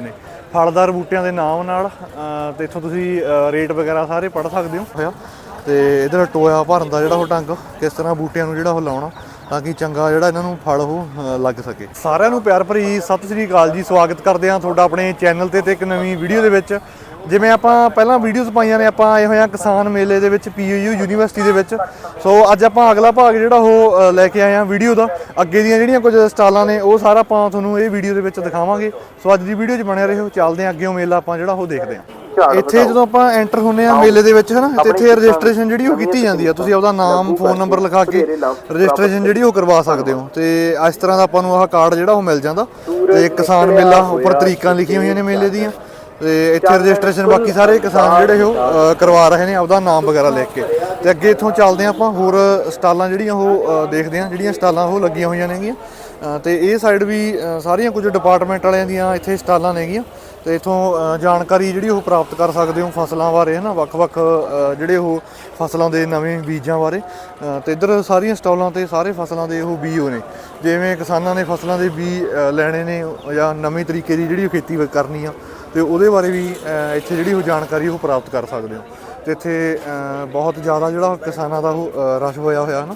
ਨੇ। ਫਲਦਾਰ ਬੂਟਿਆਂ ਦੇ ਨਾਮ ਨਾਲ ਤੇ ਇੱਥੋਂ ਤੁਸੀਂ ਰੇਟ ਵਗੈਰਾ ਸਾਰੇ ਪੜ੍ਹ ਸਕਦੇ ਹੋ। ਹੋਇਆ। ਤੇ ਇਧਰ ਟੋਇਆ ਭਰਨ ਦਾ ਜਿਹੜਾ ਉਹ ਢੰਗ, ਕਿਸ ਤਰ੍ਹਾਂ ਬੂਟਿਆਂ ਨੂੰ ਜਿਹੜਾ ਉਹ ਲਾਉਣਾ, ਤਾਂ ਕਿ ਚੰਗਾ ਜਿਹੜਾ ਇਹਨਾਂ ਨੂੰ ਫਲ ਉਹ ਲੱਗ ਸਕੇ। ਸਾਰਿਆਂ ਨੂੰ ਪਿਆਰ ਭਰੀ ਸਤਿ ਸ੍ਰੀ ਅਕਾਲ ਜੀ, ਸਵਾਗਤ ਕਰਦੇ ਹਾਂ ਤੁਹਾਡਾ ਆਪਣੇ ਚੈਨਲ ਤੇ ਤੇ ਇੱਕ ਨਵੀਂ ਵੀਡੀਓ ਦੇ ਵਿੱਚ। ਜਿਵੇਂ ਆਪਾਂ ਪਹਿਲਾਂ ਵੀਡੀਓਜ਼ ਪਾਈਆਂ ਨੇ ਆਪਾਂ ਆਏ ਹੋਏ ਹਾਂ ਕਿਸਾਨ ਮੇਲੇ ਦੇ ਵਿੱਚ ਪੀਯੂ ਯੂਨੀਵਰਸਿਟੀ ਦੇ ਵਿੱਚ। ਸੋ ਅੱਜ ਆਪਾਂ ਅਗਲਾ ਭਾਗ ਜਿਹੜਾ ਉਹ ਲੈ ਕੇ ਆਏ ਹਾਂ ਵੀਡੀਓ ਦਾ। ਅੱਗੇ ਦੀਆਂ ਜਿਹੜੀਆਂ ਕੁਝ ਸਟਾਲਾਂ ਨੇ ਉਹ ਸਾਰਾ ਆਪਾਂ ਤੁਹਾਨੂੰ ਇਹ ਵੀਡੀਓ ਦੇ ਵਿੱਚ ਦਿਖਾਵਾਂਗੇ। ਸੋ ਅੱਜ ਦੀ ਵੀਡੀਓ 'ਚ ਬਣੇ ਰਹੋ ਚੱਲਦੇ ਹਾਂ ਅੱਗੇੋਂ ਮੇਲਾ ਆਪਾਂ ਜਿਹੜਾ ਉਹ ਦੇਖਦੇ ਹਾਂ। ਇੱਥੇ ਜਦੋਂ ਆਪਾਂ ਐਂਟਰ ਹੁੰਨੇ ਆ ਮੇਲੇ ਦੇ ਵਿੱਚ ਹਨਾ ਤੇ ਇੱਥੇ ਰਜਿਸਟ੍ਰੇਸ਼ਨ ਜਿਹੜੀ ਉਹ ਕੀਤੀ ਜਾਂਦੀ ਆ। ਤੁਸੀਂ ਆਪਦਾ ਨਾਮ ਫੋਨ ਨੰਬਰ ਲਿਖਾ ਕੇ ਰਜਿਸਟ੍ਰੇਸ਼ਨ ਜਿਹੜੀ ਉਹ ਕਰਵਾ ਸਕਦੇ ਹੋ। ਤੇ ਇਸ ਤਰ੍ਹਾਂ ਦਾ ਆਪਾਂ ਨੂੰ ਆਹ ਕਾਰਡ ਜਿਹੜਾ ਉਹ ਮਿਲ ਜਾਂਦਾ। ਤੇ ਕਿਸਾਨ ਮੇਲਾ ਉੱਪਰ ਤਰੀਕਾਂ ਲਿਖੀਆਂ ਹੋਈਆਂ ਨੇ ਮੇਲੇ ਦੀਆਂ। ਤੇ ਇੱਥੇ ਰਜਿਸਟ੍ਰੇਸ਼ਨ ਬਾਕੀ ਸਾਰੇ ਕਿਸਾਨ ਜਿਹੜੇ ਉਹ ਕਰਵਾ ਰਹੇ ਨੇ ਆਪਦਾ ਨਾਮ ਵਗੈਰਾ ਲਿਖ ਕੇ। ਤੇ ਅੱਗੇ ਇੱਥੋਂ ਚੱਲਦੇ ਹਾਂ ਆਪਾਂ ਹੋਰ ਸਟਾਲਾਂ ਜਿਹੜੀਆਂ ਉਹ ਦੇਖਦੇ ਹਾਂ ਜਿਹੜੀਆਂ ਸਟਾਲਾਂ ਉਹ ਲੱਗੀਆਂ ਹੋਈਆਂ ਨੇਗੀਆਂ। ਤੇ ਇਹ ਸਾਈਡ ਵੀ ਸਾਰੀਆਂ ਕੁਝ ਡਿਪਾਰਟਮੈਂਟ ਵਾਲਿਆਂ ਦੀਆਂ ਇੱਥੇ ਸਟਾਲਾਂ ਨੇਗੀਆਂ। ਤੇ ਇਥੋਂ ਜਾਣਕਾਰੀ ਜਿਹੜੀ ਉਹ ਪ੍ਰਾਪਤ ਕਰ ਸਕਦੇ ਹੋ ਫਸਲਾਂ ਬਾਰੇ ਹਨਾ? ਵੱਖ-ਵੱਖ ਅ, ਜਿਹੜੇ ਉਹ ਫਸਲਾਂ ਦੇ ਨਵੇਂ ਬੀਜਾਂ ਬਾਰੇ। ਤੇ ਇੱਧਰ ਸਾਰੀਆਂ ਸਟਾਲਾਂ ਤੇ ਸਾਰੇ ਫਸਲਾਂ ਦੇ ਉਹ ਬੀਜ ਨੇ ਜਿਵੇਂ ਕਿਸਾਨਾਂ ਨੇ ਫਸਲਾਂ ਦੇ ਬੀਜ ਅ, ਲੈਣੇ ਨੇ ਜਾਂ ਨਵੇਂ ਤਰੀਕੇ ਦੀ ਜਿਹੜੀ ਖੇਤੀ ਕਰਨੀ ਆ ਤੇ ਉਹਦੇ ਬਾਰੇ ਵੀ ਇੱਥੇ ਜਿਹੜੀ ਉਹ ਜਾਣਕਾਰੀ ਉਹ ਪ੍ਰਾਪਤ ਕਰ ਸਕਦੇ ਹੋ। ਤੇ ਇੱਥੇ ਬਹੁਤ ਜ਼ਿਆਦਾ ਜਿਹੜਾ ਕਿਸਾਨਾਂ ਦਾ ਉਹ ਰਸ਼ ਹੋਇਆ ਹੋਇਆ ਹਨਾ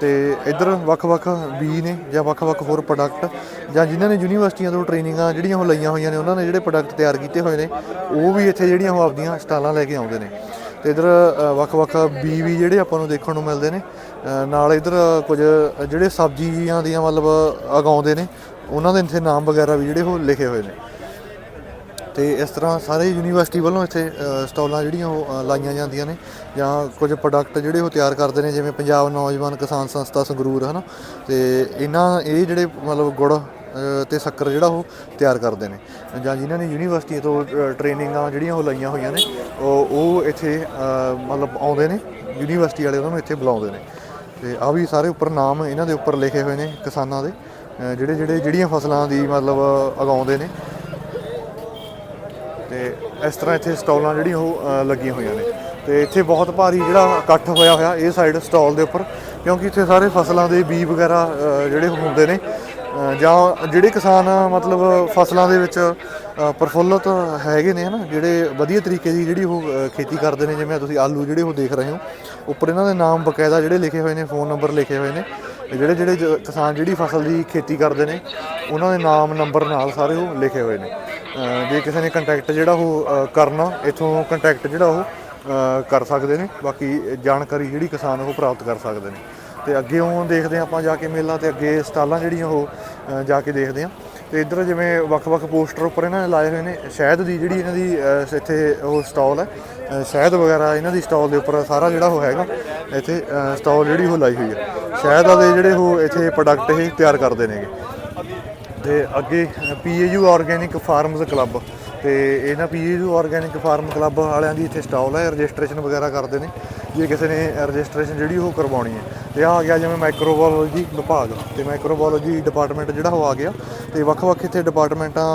ਤੇ ਇੱਧਰ ਵੱਖ-ਵੱਖ ਬੀ ਨੇ ਜਾਂ ਵੱਖ-ਵੱਖ ਹੋਰ ਪ੍ਰੋਡਕਟ ਜਾਂ ਜਿਨ੍ਹਾਂ ਨੇ ਯੂਨੀਵਰਸਿਟੀਆਂ ਤੋਂ ਟ੍ਰੇਨਿੰਗਾਂ ਜਿਹੜੀਆਂ ਉਹ ਲਈਆਂ ਹੋਈਆਂ ਨੇ, ਉਹਨਾਂ ਨੇ ਜਿਹੜੇ ਪ੍ਰੋਡਕਟ ਤਿਆਰ ਕੀਤੇ ਹੋਏ ਨੇ, ਉਹ ਵੀ ਇੱਥੇ ਜਿਹੜੀਆਂ ਉਹ ਆਪਦੀਆਂ ਸਟਾਲਾਂ ਲੈ ਕੇ ਆਉਂਦੇ ਨੇ। ਤੇ ਇੱਧਰ ਵੱਖ-ਵੱਖ ਬੀ ਵੀ ਜਿਹੜੇ ਆਪਾਂ ਨੂੰ ਦੇਖਣ ਨੂੰ ਮਿਲਦੇ ਨੇ ਨਾਲ ਇੱਧਰ ਕੁਝ ਜਿਹੜੇ ਸਬਜ਼ੀਆਂ ਦੀਆਂ ਮਤਲਬ ਉਗਾਉਂਦੇ ਨੇ, ਉਹਨਾਂ ਦੇ ਇੱਥੇ ਨਾਮ ਵਗੈਰਾ ਵੀ ਜਿਹੜੇ ਉਹ ਲਿਖੇ ਹੋਏ ਨੇ। ਤੇ ਇਸ ਤਰ੍ਹਾਂ ਸਾਰੇ ਯੂਨੀਵਰਸਿਟੀ ਵੱਲੋਂ ਇੱਥੇ ਅ, ਸਟਾਲਾਂ ਜਿਹੜੀਆਂ ਉਹ ਲਾਈਆਂ ਜਾਂਦੀਆਂ ਨੇ ਜਾਂ ਕੁਝ ਪ੍ਰੋਡਕਟ ਜਿਹੜੇ ਉਹ ਤਿਆਰ ਕਰਦੇ ਨੇ ਜਿਵੇਂ ਪੰਜਾਬ ਨੌਜਵਾਨ ਕਿਸਾਨ ਸੰਸਥਾ ਸੰਗਰੂਰ ਹਨਾ? ਤੇ ਇਹਨਾਂ ਇਹ ਜਿਹੜੇ ਮਤਲਬ ਗੁੜ ਅ, ਤੇ ਸ਼ੱਕਰ ਜਿਹੜਾ ਉਹ ਤਿਆਰ ਕਰਦੇ ਨੇ। ਜਾਂ ਜਿਨ੍ਹਾਂ ਨੇ ਯੂਨੀਵਰਸਿਟੀ ਤੋਂ ਟ੍ਰੇਨਿੰਗਾਂ ਜਿਹੜੀਆਂ ਉਹ ਲਾਈਆਂ ਹੋਈਆਂ ਨੇ ਉਹ ਉਹ ਇੱਥੇ ਮਤਲਬ ਆਉਂਦੇ ਨੇ ਯੂਨੀਵਰਸਿਟੀ ਵਾਲੇ ਉਹਨਾਂ ਨੂੰ ਇੱਥੇ ਬੁਲਾਉਂਦੇ ਨੇ। ਤੇ ਆ ਵੀ ਸਾਰੇ ਉੱਪਰ ਨਾਮ ਇਹਨਾਂ ਦੇ ਉੱਪਰ ਲਿਖੇ ਹੋਏ ਨੇ ਕਿਸਾਨਾਂ ਦੇ ਜਿਹੜੇ ਜਿਹੜੇ ਜਿਹੜੀਆਂ ਫਸਲਾਂ ਦੀ ਮਤਲਬ ਉਗਾਉਂਦੇ ਨੇ ਤੇ ਇਸ ਤਰ੍ਹਾਂ ਇੱਥੇ ਸਟਾਲਾਂ ਜਿਹੜੀਆਂ ਉਹ ਲੱਗੀਆਂ ਹੋਈਆਂ ਨੇ। ਤੇ ਇੱਥੇ ਬਹੁਤ ਭਾਰੀ ਜਿਹੜਾ ਇਕੱਠ ਹੋਇਆ ਹੋਇਆ ਇਹ ਸਾਈਡ ਸਟਾਲ ਦੇ ਉੱਪਰ ਕਿਉਂਕਿ ਇੱਥੇ ਸਾਰੇ ਫਸਲਾਂ ਦੇ ਬੀਜ ਵਗੈਰਾ ਜਿਹੜੇ ਹੁੰਦੇ ਨੇ। ਜਾਂ ਜਿਹੜੇ ਕਿਸਾਨ ਮਤਲਬ ਫਸਲਾਂ ਦੇ ਵਿੱਚ ਅ, ਪ੍ਰਫੁੱਲਤ ਹੈਗੇ ਨੇ ਹਨਾ ਜਿਹੜੇ ਵਧੀਆ ਤਰੀਕੇ ਦੀ ਜਿਹੜੀ ਉਹ ਖੇਤੀ ਕਰਦੇ ਨੇ ਜਿਵੇਂ ਤੁਸੀਂ ਆਲੂ ਜਿਹੜੇ ਉਹ ਦੇਖ ਰਹੇ ਹੋ ਉੱਪਰ ਇਹਨਾਂ ਦੇ ਨਾਮ ਬਕਾਇਦਾ ਜਿਹੜੇ ਲਿਖੇ ਹੋਏ ਨੇ ਫੋਨ ਨੰਬਰ ਲਿਖੇ ਹੋਏ ਨੇ। ਜਿਹੜੇ ਜਿਹੜੇ ਜ- ਕਿਸਾਨ ਜਿਹੜੀ ਫਸਲ ਦੀ ਖੇਤੀ ਕਰਦੇ ਨੇ ਉਹਨਾਂ ਦੇ ਨਾਮ ਨੰਬਰ ਨਾਲ ਸਾਰੇ ਉਹ ਲਿਖੇ ਹੋਏ ਨੇ। ਜੇ ਕਿਸੇ ਨੇ ਕੰਟੈਕਟ ਜਿਹੜਾ ਉਹ ਕਰਨਾ, ਇਥੋਂ ਕੰਟੈਕਟ ਜਿਹੜਾ ਉਹ ਕਰ ਸਕਦੇ ਨੇ। ਬਾਕੀ ਜਾਣਕਾਰੀ ਜਿਹੜੀ ਕਿਸਾਨ ਉਹ ਪ੍ਰਾਪਤ ਕਰ ਸਕਦੇ ਨੇ। ਤੇ ਅੱਗੇ ਉਹ ਦੇਖਦੇ ਹਾਂ ਆਪਾਂ ਜਾ ਕੇ ਮੇਲਾ ਤੇ ਅੱਗੇ ਸਟਾਲਾਂ ਜਿਹੜੀਆਂ ਉਹ ਜਾ ਕੇ ਦੇਖਦੇ ਹਾਂ। ਤੇ ਇੱਧਰ ਜਿਵੇਂ ਵੱਖ-ਵੱਖ ਪੋਸਟਰ ਉੱਪਰ ਇਹਨਾਂ ਨੇ ਲਾਏ ਹੋਏ ਨੇ, ਸ਼ਹਿਦ ਦੀ ਜਿਹੜੀ ਇਹਨਾਂ ਦੀ ਇੱਥੇ ਉਹ ਸਟਾਲ ਹੈ ਸ਼ਹਿਦ ਵਗੈਰਾ ਇਹਨਾਂ ਦੀ ਸਟਾਲ ਦੇ ਉੱਪਰ ਸਾਰਾ ਜਿਹੜਾ ਉਹ ਹੈਗਾ, ਇੱਥੇ ਸਟਾਲ ਜਿਹੜੀ ਉਹ ਲਾਈ ਹੋਈ ਹੈ। ਸ਼ਹਿਦ ਦੇ ਜਿਹੜੇ ਉਹ ਇੱਥੇ ਪ੍ਰੋਡਕਟ ਇਹ ਤਿਆਰ ਕਰਦੇ ਨੇਗੇ। ਤੇ ਅੱਗੇ ਪੀਏਯੂ ਆਰਗੈਨਿਕ ਫਾਰਮਸ ਕਲੱਬ। ਤੇ ਇਹਨਾਂ ਪੀਏਯੂ ਆਰਗੈਨਿਕ ਫਾਰਮ ਕਲੱਬ ਵਾਲਿਆਂ ਦੀ ਇੱਥੇ ਸਟਾਲ ਹੈ ਰਜਿਸਟ੍ਰੇਸ਼ਨ ਵਗੈਰਾ ਕਰਦੇ ਨੇ। ਜੇ ਕਿਸੇ ਨੇ ਰਜਿਸਟ੍ਰੇਸ਼ਨ ਜਿਹੜੀ ਉਹ ਕਰਵਾਉਣੀ ਹੈ। ਤੇ ਆਹ ਆ ਗਿਆ ਜਿਵੇਂ ਮਾਈਕਰੋਬਾਇਓਲੋਜੀ ਵਿਭਾਗ ਤੇ ਮਾਈਕਰੋਬਾਇਓਲੋਜੀ ਡਿਪਾਰਟਮੈਂਟ ਜਿਹੜਾ ਉਹ ਆ ਗਿਆ। ਤੇ ਵੱਖ-ਵੱਖ ਇੱਥੇ ਡਿਪਾਰਟਮੈਂਟਾਂ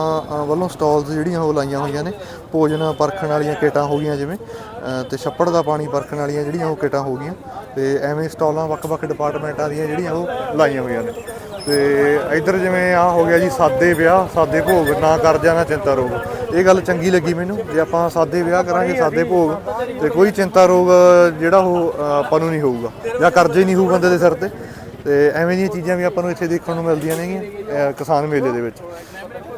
ਵੱਲੋਂ ਸਟਾਲਸ ਜਿਹੜੀਆਂ ਉਹ ਲਾਈਆਂ ਹੋਈਆਂ ਨੇ। ਭੋਜਨ ਪਰਖਣ ਵਾਲੀਆਂ ਕਿਟਾਂ ਹੋ ਗਈਆਂ ਜਿਵੇਂ ਅ, ਤੇ ਛੱਪੜ ਦਾ ਪਾਣੀ ਪਰਖਣ ਵਾਲੀਆਂ ਜਿਹੜੀਆਂ ਉਹ ਕਿਟਾਂ ਹੋ ਗਈਆਂ। ਤੇ ਐਵੇਂ ਸਟਾਲਾਂ ਵੱਖ-ਵੱਖ ਡਿਪਾਰਟਮੈਂਟਾਂ ਦੀਆਂ ਜਿਹੜੀਆਂ ਉਹ ਲਾਈਆਂ ਹੋਈਆਂ ਨੇ। ਤੇ ਇੱਧਰ ਜਿਵੇਂ ਆ ਹੋ ਗਿਆ ਜੀ, ਸਾਦੇ ਵਿਆਹ, ਸਾਦੇ ਭੋਗ, ਨਾ ਕਰ ਜਾਣਾ ਚਿੰਤਾ ਰੋਗ। ਇਹ ਗੱਲ ਚੰਗੀ ਲੱਗੀ ਮੈਨੂੰ, ਜੇ ਆਪਾਂ ਸਾਦੇ ਵਿਆਹ ਕਰਾਂਗੇ, ਸਾਦੇ ਭੋਗ, ਤੇ ਕੋਈ ਚਿੰਤਾ ਰੋਗ ਜਿਹੜਾ ਉਹ ਆਪਾਂ ਨੂੰ ਨਹੀਂ ਹੋਊਗਾ, ਜਾਂ ਕਰਜ਼ੇ ਨਹੀਂ ਹੋਊ ਬੰਦੇ ਦੇ ਸਿਰ ਤੇ। ਤੇ ਐਵੇਂ ਦੀਆਂ ਚੀਜ਼ਾਂ ਵੀ ਆਪਾਂ ਨੂੰ ਇੱਥੇ ਦੇਖਣ ਨੂੰ ਮਿਲਦੀਆਂ ਨੇਗੀਆਂ ਕਿਸਾਨ ਮੇਲੇ ਦੇ ਵਿੱਚ।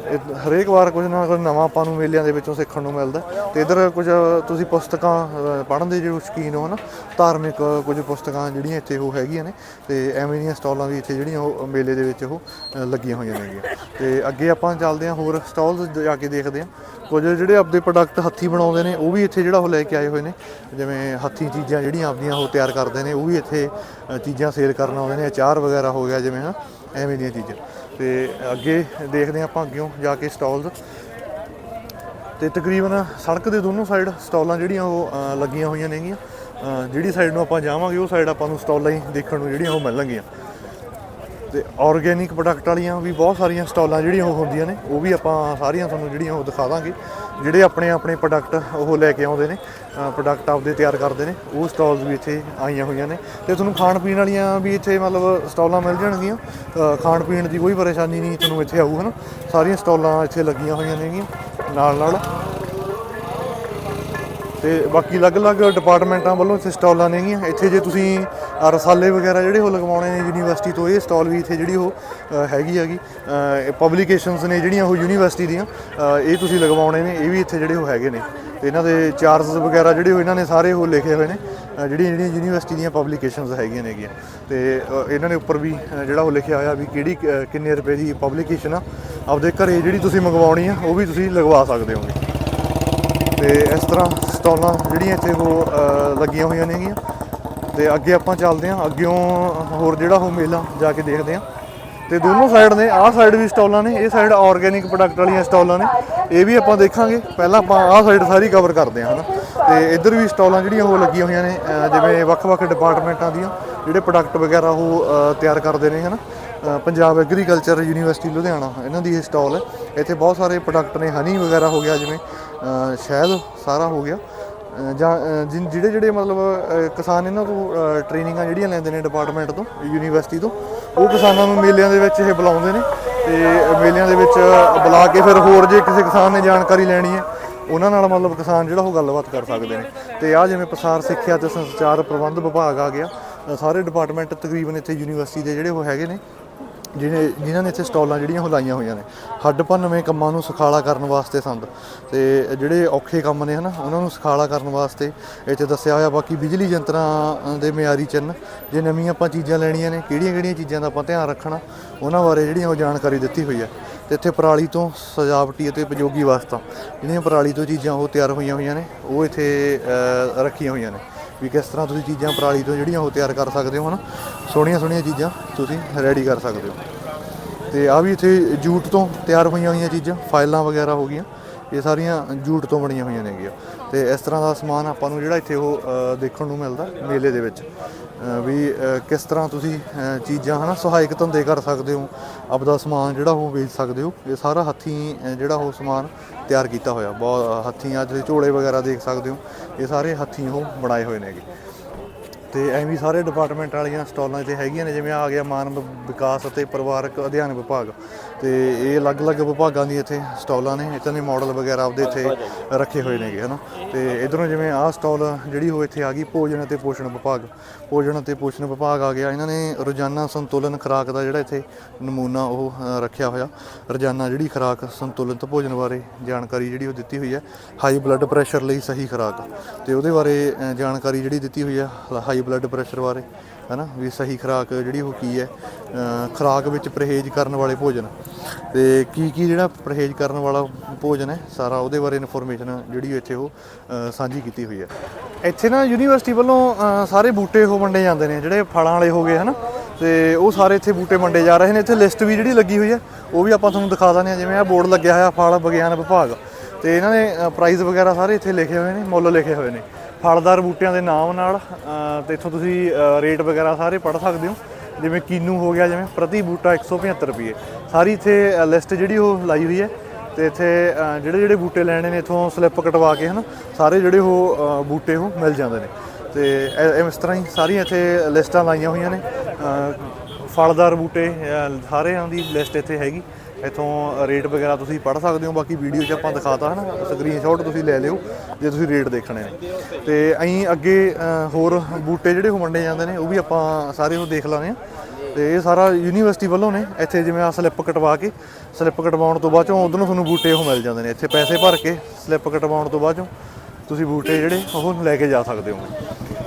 ਇਹ ਹਰੇਕ ਵਾਰ ਕੁਝ ਨਾ ਕੁਝ ਨਵਾਂ ਆਪਾਂ ਨੂੰ ਮੇਲਿਆਂ ਦੇ ਵਿੱਚੋਂ ਸਿੱਖਣ ਨੂੰ ਮਿਲਦਾ ਤੇ ਇਧਰ ਕੁਝ ਤੁਸੀਂ ਪੁਸਤਕਾਂ ਪੜ੍ਹਨ ਦੇ ਜਿਹੜੇ ਸ਼ੌਕੀਨ ਹੋ ਨਾ ਧਾਰਮਿਕ ਕੁਝ ਪੁਸਤਕਾਂ ਜਿਹੜੀਆਂ ਇੱਥੇ ਉਹ ਹੈਗੀਆਂ ਨੇ, ਤੇ ਐਵੇਂ ਦੀਆਂ ਸਟਾਲਾਂ ਵੀ ਇੱਥੇ ਜਿਹੜੀਆਂ ਉਹ ਮੇਲੇ ਦੇ ਵਿੱਚ ਉਹ ਲੱਗੀਆਂ ਹੋਈਆਂ ਨੇਗੀਆਂ। ਤੇ ਅੱਗੇ ਆਪਾਂ ਚੱਲਦੇ ਹਾਂ ਹੋਰ ਸਟਾਲਸ ਜਾ ਕੇ ਦੇਖਦੇ ਹਾਂ। ਕੁਝ ਜਿਹੜੇ ਆਪਦੇ ਪ੍ਰੋਡਕਟ ਹੱਥੀ ਬਣਾਉਂਦੇ ਨੇ, ਉਹ ਵੀ ਇੱਥੇ ਜਿਹੜਾ ਉਹ ਲੈ ਕੇ ਆਏ ਹੋਏ ਨੇ। ਜਿਵੇਂ ਹੱਥੀ ਚੀਜ਼ਾਂ ਜਿਹੜੀਆਂ ਆਪਦੀਆਂ ਉਹ ਤਿਆਰ ਕਰਦੇ ਨੇ, ਉਹ ਵੀ ਇੱਥੇ ਚੀਜ਼ਾਂ ਸੇਲ ਕਰਨ ਆਉਂਦੇ ਨੇ। ਅਚਾਰ ਵਗੈਰਾ ਹੋ ਗਿਆ, ਜਿਵੇਂ ਹਨਾ, ਐਵੇਂ ਦੀਆਂ ਚੀਜ਼ਾਂ। ਤੇ ਅੱਗੇ ਦੇਖਦੇ ਹਾਂ ਆਪਾਂ ਅੱਗਿਓਂ ਜਾ ਕੇ ਸਟਾਲਸ ਤੇ ਤਕਰੀਬਨ ਸੜਕ ਦੇ ਦੋਨੋਂ ਸਾਈਡ ਸਟਾਲਾਂ ਜਿਹੜੀਆਂ ਉਹ ਲੱਗੀਆਂ ਹੋਈਆਂ ਨੇਗੀਆਂ। ਜਿਹੜੀ ਸਾਈਡ ਨੂੰ ਆਪਾਂ ਜਾਵਾਂਗੇ, ਉਹ ਸਾਈਡ ਆਪਾਂ ਨੂੰ ਸਟਾਲਾਂ ਹੀ ਦੇਖਣ ਨੂੰ ਜਿਹੜੀਆਂ ਉਹ ਮਿਲਣਗੀਆਂ। ਤੇ ਆਰਗੇਨਿਕ ਪ੍ਰੋਡਕਟ ਵਾਲੀਆਂ ਵੀ ਬਹੁਤ ਸਾਰੀਆਂ ਸਟਾਲਾਂ ਜਿਹੜੀਆਂ ਉਹ ਹੁੰਦੀਆਂ ਨੇ, ਉਹ ਵੀ ਆਪਾਂ ਸਾਰੀਆਂ ਤੁਹਾਨੂੰ ਜਿਹੜੀਆਂ ਉਹ ਦਿਖਾ ਦਾਂਗੇ। ਜਿਹੜੇ ਆਪਣੇ ਆਪਣੇ ਪ੍ਰੋਡਕਟ ਉਹ ਲੈ ਕੇ ਆਉਂਦੇ ਨੇ ਪ੍ਰੋਡਕਟ ਆਪਦੇ ਤਿਆਰ ਕਰਦੇ ਨੇ, ਉਹ ਸਟਾਲਸ ਵੀ ਇੱਥੇ ਆਈਆਂ ਹੋਈਆਂ ਨੇ। ਤੇ ਤੁਹਾਨੂੰ ਖਾਣ ਪੀਣ ਵਾਲੀਆਂ ਵੀ ਇੱਥੇ ਮਤਲਬ ਸਟਾਲਾਂ ਮਿਲ ਜਾਣਗੀਆਂ। ਖਾਣ ਪੀਣ ਦੀ ਕੋਈ ਪਰੇਸ਼ਾਨੀ ਨਹੀਂ ਤੁਹਾਨੂੰ ਇੱਥੇ ਆਊ, ਹਨਾ? ਸਾਰੀਆਂ ਸਟਾਲਾਂ ਇੱਥੇ ਲੱਗੀਆਂ ਹੋਈਆਂ ਨੇਗੀਆਂ ਨਾਲ ਨਾਲ ਤੇ ਬਾਕੀ ਅਲੱਗ-ਅਲੱਗ ਡਿਪਾਰਟਮੈਂਟਾਂ ਵੱਲੋਂ ਇੱਥੇ ਸਟਾਲਾਂ ਨੇਗੀਆਂ ਇੱਥੇ ਜੇ ਤੁਸੀਂ ਅ, ਰਸਾਲੇ ਵਗੈਰਾ ਜਿਹੜੇ ਉਹ ਲਗਵਾਉਣੇ ਨੇ ਯੂਨੀਵਰਸਿਟੀ ਤੋਂ ਇਹ ਸਟਾਲ ਵੀ ਇੱਥੇ ਜਿਹੜੀ ਉਹ ਅ, ਹੈਗੀ ਹੈਗੀ। ਪਬਲੀਕੇਸ਼ਨਸ ਨੇ ਜਿਹੜੀਆਂ ਉਹ ਯੂਨੀਵਰਸਿਟੀ ਦੀਆਂ ਅ, ਇਹ ਤੁਸੀਂ ਲਗਵਾਉਣੇ ਨੇ ਇਹ ਵੀ ਇੱਥੇ ਜਿਹੜੇ ਉਹ ਹੈਗੇ ਨੇ। ਤੇ ਇਹਨਾਂ ਦੇ ਚਾਰजेस ਵਗੈਰਾ ਜਿਹੜੇ ਉਹ ਇਹਨਾਂ ਨੇ ਸਾਰੇ ਉਹ ਲਿਖੇ ਹੋਏ ਨੇ ਅ, ਜਿਹੜੀਆਂ ਜਿਹੜੀਆਂ ਯੂਨੀਵਰਸਿਟੀ ਦੀਆਂ ਪਬਲੀਕੇਸ਼ਨਸ ਹੈਗੀਆਂ ਨੇਗੀਆਂ ਤੇ ਅ, ਇਹਨਾਂ ਨੇ ਉੱਪਰ ਵੀ ਅ, ਜਿਹੜਾ ਉਹ ਲਿਖਿਆ ਹੋਇਆ ਵੀ ਕਿਹੜੀ ਅ, ਕਿੰਨੇ ਰੁਪਏ ਦੀ ਪਬਲੀਕੇਸ਼ਨ ਆ ਆਪਦੇ ਘਰੇ ਜਿਹੜੀ ਤੁਸੀਂ ਮੰਗਵਾਉਣੀ ਆ ਉਹ ਵੀ ਤੁਸੀਂ ਲਗਵਾ ਸਕਦੇ ਹੋਗੇ। ਤੇ ਇਸ ਤਰ੍ਹਾਂ ਸਟਾਲਾਂ ਜਿਹੜੀਆਂ ਇੱਥੇ ਉਹ ਲੱਗੀਆਂ ਹੋਈਆਂ ਨੇਗੀਆਂ। ਤੇ ਅੱਗੇ ਆਪਾਂ ਚੱਲਦੇ ਹਾਂ ਅੱਗਿਓਂ ਹੋਰ ਜਿਹੜਾ ਉਹ ਮੇਲਾ ਜਾ ਕੇ ਦੇਖਦੇ ਹਾਂ। ਤੇ ਦੋਨੋਂ ਸਾਈਡ ਨੇ ਆਹ ਸਾਈਡ ਵੀ ਸਟਾਲਾਂ ਨੇ ਇਹ ਸਾਈਡ ਆਰਗੇਨਿਕ ਪ੍ਰੋਡਕਟ ਵਾਲੀਆਂ ਸਟਾਲਾਂ ਨੇ। ਇਹ ਵੀ ਆਪਾਂ ਦੇਖਾਂਗੇ ਪਹਿਲਾਂ ਆਪਾਂ ਆਹ ਸਾਈਡ ਸਾਰੀ ਕਵਰ ਕਰਦੇ ਹਾਂ ਹਨਾ। ਤੇ ਇੱਧਰ ਵੀ ਸਟਾਲਾਂ ਜਿਹੜੀਆਂ ਉਹ ਲੱਗੀਆਂ ਹੋਈਆਂ ਨੇ ਜਿਵੇਂ ਵੱਖ-ਵੱਖ ਡਿਪਾਰਟਮੈਂਟਾਂ ਦੀਆਂ ਜਿਹੜੇ ਪ੍ਰੋਡਕਟ ਵਗੈਰਾ ਉਹ ਤਿਆਰ ਕਰਦੇ ਨੇ ਹਨਾ। ਅ, ਪੰਜਾਬ ਐਗਰੀਕਲਚਰ ਯੂਨੀਵਰਸਿਟੀ ਲੁਧਿਆਣਾ ਇਹਨਾਂ ਦੀ ਇਹ ਸਟਾਲ ਹੈ। ਇੱਥੇ ਬਹੁਤ ਸਾਰੇ ਪ੍ਰੋਡਕਟ ਨੇ ਹਨੀ ਵਗੈਰਾ ਹੋ ਗਿਆ ਜਿਵੇਂ ਅ, ਸ਼ਹਿਦ ਸਾਰਾ ਹੋ ਗਿਆ। ਜਾਂ ਅ, ਜਿਹੜੇ ਜਿਹੜੇ ਮਤਲਬ ਕਿਸਾਨ ਇਹਨਾਂ ਤੋਂ ਟ੍ਰੇਨਿੰਗਾਂ ਜਿਹੜੀਆਂ ਲੈਂਦੇ ਨੇ ਡਿਪਾਰਟਮੈਂਟ ਤੋਂ ਯੂਨੀਵਰਸਿਟੀ ਤੋਂ ਉਹ ਕਿਸਾਨਾਂ ਨੂੰ ਮੇਲਿਆਂ ਦੇ ਵਿੱਚ ਇਹ ਬੁਲਾਉਂਦੇ ਨੇ। ਤੇ ਮੇਲਿਆਂ ਦੇ ਵਿੱਚ ਬੁਲਾ ਕੇ ਫਿਰ ਹੋਰ ਜੇ ਕਿਸੇ ਕਿਸਾਨ ਨੇ ਜਾਣਕਾਰੀ ਲੈਣੀ ਹੈ ਉਹਨਾਂ ਨਾਲ ਮਤਲਬ ਕਿਸਾਨ ਜਿਹੜਾ ਉਹ ਗੱਲਬਾਤ ਕਰ ਸਕਦੇ ਨੇ। ਤੇ ਆ ਜਿਵੇਂ ਪ੍ਰਸਾਰ ਸਿੱਖਿਆ ਤੇ ਸੰਚਾਰ ਪ੍ਰਬੰਧ ਵਿਭਾਗ ਆ ਗਿਆ ਸਾਰੇ ਡਿਪਾਰਟਮੈਂਟ ਤਕਰੀਬਨ ਇੱਥੇ ਯੂਨੀਵਰਸਿਟੀ ਦੇ ਜਿਹੜੇ ਉਹ ਹੈਗੇ ਨੇ। ਜਿਹਨੇ ਜਿਨ੍ਹਾਂ ਨੇ ਇੱਥੇ ਸਟਾਲਾਂ ਜਿਹੜੀਆਂ ਉਹ ਲਾਈਆਂ ਹੋਈਆਂ ਨੇ। ਹੱਡ ਭੰਨਵੇਂ ਕੰਮਾਂ ਨੂੰ ਸੁਖਾਲਾ ਕਰਨ ਵਾਸਤੇ ਸੰਦ। ਤੇ ਜਿਹੜੇ ਔਖੇ ਕੰਮ ਨੇ ਹਨਾ, ਉਹਨਾਂ ਨੂੰ ਸੁਖਾਲਾ ਕਰਨ ਵਾਸਤੇ ਇੱਥੇ ਦੱਸਿਆ ਹੋਇਆ ਬਾਕੀ ਬਿਜਲੀ ਯੰਤਰਾਂ ਦੇ ਮਿਆਰੀ ਚਿੰਨ ਜੇ ਨਵੀਆਂ ਆਪਾਂ ਚੀਜ਼ਾਂ ਲੈਣੀਆਂ ਨੇ ਕਿਹੜੀਆਂ ਕਿਹੜੀਆਂ ਚੀਜ਼ਾਂ ਦਾ ਆਪਾਂ ਧਿਆਨ ਰੱਖਣਾ, ਉਹਨਾਂ ਬਾਰੇ ਜਿਹੜੀਆਂ ਉਹ ਜਾਣਕਾਰੀ ਦਿੱਤੀ ਹੋਈ ਹੈ। ਤੇ ਇੱਥੇ ਪਰਾਲੀ ਤੋਂ ਸਜਾਵਟੀ ਅਤੇ ਉਪਯੋਗੀ ਵਸਤਾਂ, ਜਿਹੜੀਆਂ ਪਰਾਲੀ ਤੋਂ ਚੀਜ਼ਾਂ ਉਹ ਤਿਆਰ ਹੋਈਆਂ ਹੋਈਆਂ ਨੇ, ਉਹ ਇੱਥੇ ਰੱਖੀਆਂ ਹੋਈਆਂ ਨੇ। ਵੀ ਕਿਸ ਤਰ੍ਹਾਂ ਤੁਸੀਂ ਚੀਜ਼ਾਂ ਪਰਾਲੀ ਤੋਂ ਜਿਹੜੀਆਂ ਉਹ ਤਿਆਰ ਕਰ ਸਕਦੇ ਹੋ ਹਨਾ? ਸੋਹਣੀਆਂ ਸੋਹਣੀਆਂ ਚੀਜ਼ਾਂ ਤੁਸੀਂ ਰੈਡੀ ਕਰ ਸਕਦੇ ਹੋ। ਤੇ ਆ ਵੀ ਇੱਥੇ ਜੂਟ ਤੋਂ ਤਿਆਰ ਹੋਈਆਂ ਹੋਈਆਂ ਚੀਜ਼ਾਂ, ਫਾਈਲਾਂ ਵਗੈਰਾ ਹੋ ਗਈਆਂ। ਇਹ ਸਾਰੀਆਂ ਜੂਟ ਤੋਂ ਬਣੀਆਂ ਹੋਈਆਂ ਨੇਗੀਆਂ। ਤੇ ਇਸ ਤਰ੍ਹਾਂ ਦਾ ਸਮਾਨ ਆਪਾਂ ਨੂੰ ਜਿਹੜਾ ਇੱਥੇ ਉਹ ਦੇਖਣ ਨੂੰ ਮਿਲਦਾ ਮੇਲੇ ਦੇ ਵਿੱਚ। ਵੀ ਕਿਸ ਤਰ੍ਹਾਂ ਤੁਸੀਂ ਅ, ਚੀਜ਼ਾਂ ਹਨਾ ਸਹਾਇਕ ਧੰਦੇ ਕਰ ਸਕਦੇ ਹੋ ਆਪਦਾ ਸਮਾਨ ਜਿਹੜਾ ਉਹ ਵੇਚ ਸਕਦੇ ਹੋ। ਇਹ ਸਾਰਾ ਹੱਥੀਂ ਜਿਹੜਾ ਉਹ ਸਮਾਨ ਤਿਆਰ ਕੀਤਾ ਹੋਇਆ। ਬਹੁਤ ਹੱਥੀਂ ਅੱਜ ਝੋਲੇ ਵਗੈਰਾ ਦੇਖ ਸਕਦੇ ਹੋ। ਇਹ ਸਾਰੇ ਹੱਥੀਂ ਉਹ ਬਣਾਏ ਹੋਏ ਨੇਗੇ ਤੇ ਐਵੇਂ ਸਾਰੇ ਡਿਪਾਰਟਮੈਂਟ ਵਾਲੀਆਂ ਸਟਾਲਾਂ ਇੱਥੇ ਹੈਗੀਆਂ ਨੇ ਜਿਵੇਂ ਆ ਗਿਆ ਮਾਨਵ ਵਿਕਾਸ ਅਤੇ ਪਰਿਵਾਰਕ ਅਧਿਐਨ ਵਿਭਾਗ। ਤੇ ਇਹ ਅਲੱਗ-ਅਲੱਗ ਵਿਭਾਗਾਂ ਦੀ ਇੱਥੇ ਸਟਾਲਾਂ ਨੇ ਇੱਥੇ ਦੇ ਮਾਡਲ ਵਗੈਰਾ ਆਪਦੇ ਇੱਥੇ ਰੱਖੇ ਹੋਏ ਨੇਗੇ ਹਨਾ? ਤੇ ਇਧਰੋਂ ਜਿਵੇਂ ਆਹ ਸਟਾਲ ਜਿਹੜੀ ਉਹ ਇੱਥੇ ਆ ਗਈ ਭੋਜਨ ਅਤੇ ਪੋਸ਼ਣ ਵਿਭਾਗ। ਭੋਜਨ ਅਤੇ ਪੋਸ਼ਣ ਵਿਭਾਗ ਆ ਗਿਆ। ਇਹਨਾਂ ਨੇ ਰੋਜ਼ਾਨਾ ਸੰਤੁਲਨ ਖੁਰਾਕ ਦਾ ਜਿਹੜਾ ਇੱਥੇ ਨਮੂਨਾ ਉਹ ਰੱਖਿਆ ਹੋਇਆ। ਰੋਜ਼ਾਨਾ ਜਿਹੜੀ ਖੁਰਾਕ ਸੰਤੁਲਿਤ ਭੋਜਨ ਬਾਰੇ ਜਾਣਕਾਰੀ ਜਿਹੜੀ ਉਹ ਦਿੱਤੀ ਹੋਈ ਹੈ ਹਾਈ ਬਲੱਡ ਪ੍ਰੈਸ਼ਰ ਲਈ ਸਹੀ ਖੁਰਾਕ। ਤੇ ਉਹਦੇ ਬਾਰੇ ਜਾਣਕਾਰੀ ਜਿਹੜੀ ਦਿੱਤੀ ਹੋਈ ਹੈ ਹਾਈ ਬਲੱਡ ਪ੍ਰੈਸ਼ਰ ਬਾਰੇ। ਹੈਨਾ, ਵੀ ਸਹੀ ਖੁਰਾਕ ਜਿਹੜੀ ਉਹ ਕੀ ਹੈ ਖੁਰਾਕ ਵਿੱਚ ਪਰਹੇਜ਼ ਕਰਨ ਵਾਲੇ ਭੋਜਨ। ਤੇ ਕੀ ਕੀ ਜਿਹੜਾ ਪਰਹੇਜ਼ ਕਰਨ ਵਾਲਾ ਭੋਜਨ ਹੈ, ਸਾਰਾ ਉਹਦੇ ਬਾਰੇ ਇਨਫੋਰਮੇਸ਼ਨ ਜਿਹੜੀ ਇੱਥੇ ਉਹ ਸਾਂਝੀ ਕੀਤੀ ਹੋਈ ਹੈ। ਇੱਥੇ ਨਾ ਯੂਨੀਵਰਸਿਟੀ ਵੱਲੋਂ ਸਾਰੇ ਬੂਟੇ ਉਹ ਵੰਡੇ ਜਾਂਦੇ ਨੇ, ਜਿਹੜੇ ਫਲਾਂ ਵਾਲੇ ਹੋ ਗਏ, ਹਨਾ। ਤੇ ਉਹ ਸਾਰੇ ਇੱਥੇ ਬੂਟੇ ਵੰਡੇ ਜਾ ਰਹੇ ਨੇ। ਇੱਥੇ ਲਿਸਟ ਵੀ ਜਿਹੜੀ ਲੱਗੀ ਹੋਈ ਹੈ, ਉਹ ਵੀ ਆਪਾਂ ਤੁਹਾਨੂੰ ਦਿਖਾ ਦਿੰਦੇ ਹਾਂ, ਜਿਵੇਂ ਆ ਬੋਰਡ ਲੱਗਿਆ ਹੋਇਆ, ਫਲ, ਵਿਗਿਆਨ ਵਿਭਾਗ। ਤੇ ਇਹਨਾਂ ਨੇ ਪ੍ਰਾਈਜ਼ ਵਗੈਰਾ ਸਾਰੇ ਇੱਥੇ ਲਿਖੇ ਹੋਏ ਨੇ, ਮੁੱਲ ਲਿਖੇ ਹੋਏ ਨੇ। ਫਲਦਾਰ ਬੂਟਿਆਂ ਦੇ ਨਾਮ ਨਾਲ ਅ, ਤੇ ਇੱਥੋਂ ਤੁਸੀਂ ਰੇਟ ਵਗੈਰਾ ਸਾਰੇ ਪੜ੍ਹ ਸਕਦੇ ਹੋ। ਜਿਵੇਂ ਕੀਨੂ ਹੋ ਗਿਆ ਜਿਵੇਂ ਪ੍ਰਤੀ ਬੂਟਾ 175 ਰੁਪਏ। ਸਾਰੀ ਇੱਥੇ ਲਿਸਟ ਜਿਹੜੀ ਉਹ ਲਾਈ ਹੋਈ ਹੈ। ਤੇ ਇੱਥੇ ਜਿਹੜੇ ਜਿਹੜੇ ਬੂਟੇ ਲੈਣੇ ਨੇ ਇਥੋਂ ਸਲਿੱਪ ਕਟਵਾ ਕੇ ਹਨਾ ਸਾਰੇ ਜਿਹੜੇ ਉਹ ਬੂਟੇ ਉਹ ਮਿਲ ਜਾਂਦੇ ਨੇ। ਤੇ ਇਸ ਤਰ੍ਹਾਂ ਹੀ ਸਾਰੀਆਂ ਇੱਥੇ ਲਿਸਟਾਂ ਲਾਈਆਂ ਹੋਈਆਂ ਨੇ। ਫਲਦਾਰ ਬੂਟੇ ਸਾਰਿਆਂ ਦੀ ਲਿਸਟ ਇੱਥੇ ਹੈਗੀ। ਇਥੋਂ ਰੇਟ ਵਗੈਰਾ ਤੁਸੀਂ ਪੜ੍ਹ ਸਕਦੇ ਹੋ ਬਾਕੀ ਵੀਡੀਓ 'ਚ ਆਪਾਂ ਦਿਖਾਤਾ ਹੈ ਨਾ ਸਕਰੀਨਸ਼ਾਟ ਤੁਸੀਂ ਲੈ ਲਿਓ ਜੇ ਤੁਸੀਂ ਰੇਟ ਦੇਖਣੇ ਨੇ ਤੇ ਅਸੀਂ ਅੱਗੇ ਹੋਰ ਬੂਟੇ ਜਿਹੜੇ ਉਹ ਵੰਡੇ ਜਾਂਦੇ ਨੇ ਉਹ ਵੀ ਆਪਾਂ ਸਾਰੇ ਉਹ ਦੇਖ ਲਾਂਗੇ। ਤੇ ਇਹ ਸਾਰਾ ਯੂਨੀਵਰਸਿਟੀ ਵੱਲੋਂ ਨੇ ਇੱਥੇ ਜਿਵੇਂ ਆ ਸਲਿੱਪ ਕਟਵਾ ਕੇ ਸਲਿੱਪ ਕਟਵਾਉਣ ਤੋਂ ਬਾਅਦ ਚੋਂ ਉਧਰ ਤੁਹਾਨੂੰ ਬੂਟੇ ਉਹ ਮਿਲ ਜਾਂਦੇ ਨੇ ਇੱਥੇ ਪੈਸੇ ਭਰ ਕੇ ਸਲਿੱਪ ਕਟਵਾਉਣ ਤੋਂ ਬਾਅਦ ਚੋਂ ਤੁਸੀਂ ਬੂਟੇ ਜਿਹੜੇ ਉਹ ਲੈ ਕੇ ਜਾ ਸਕਦੇ ਹੋ।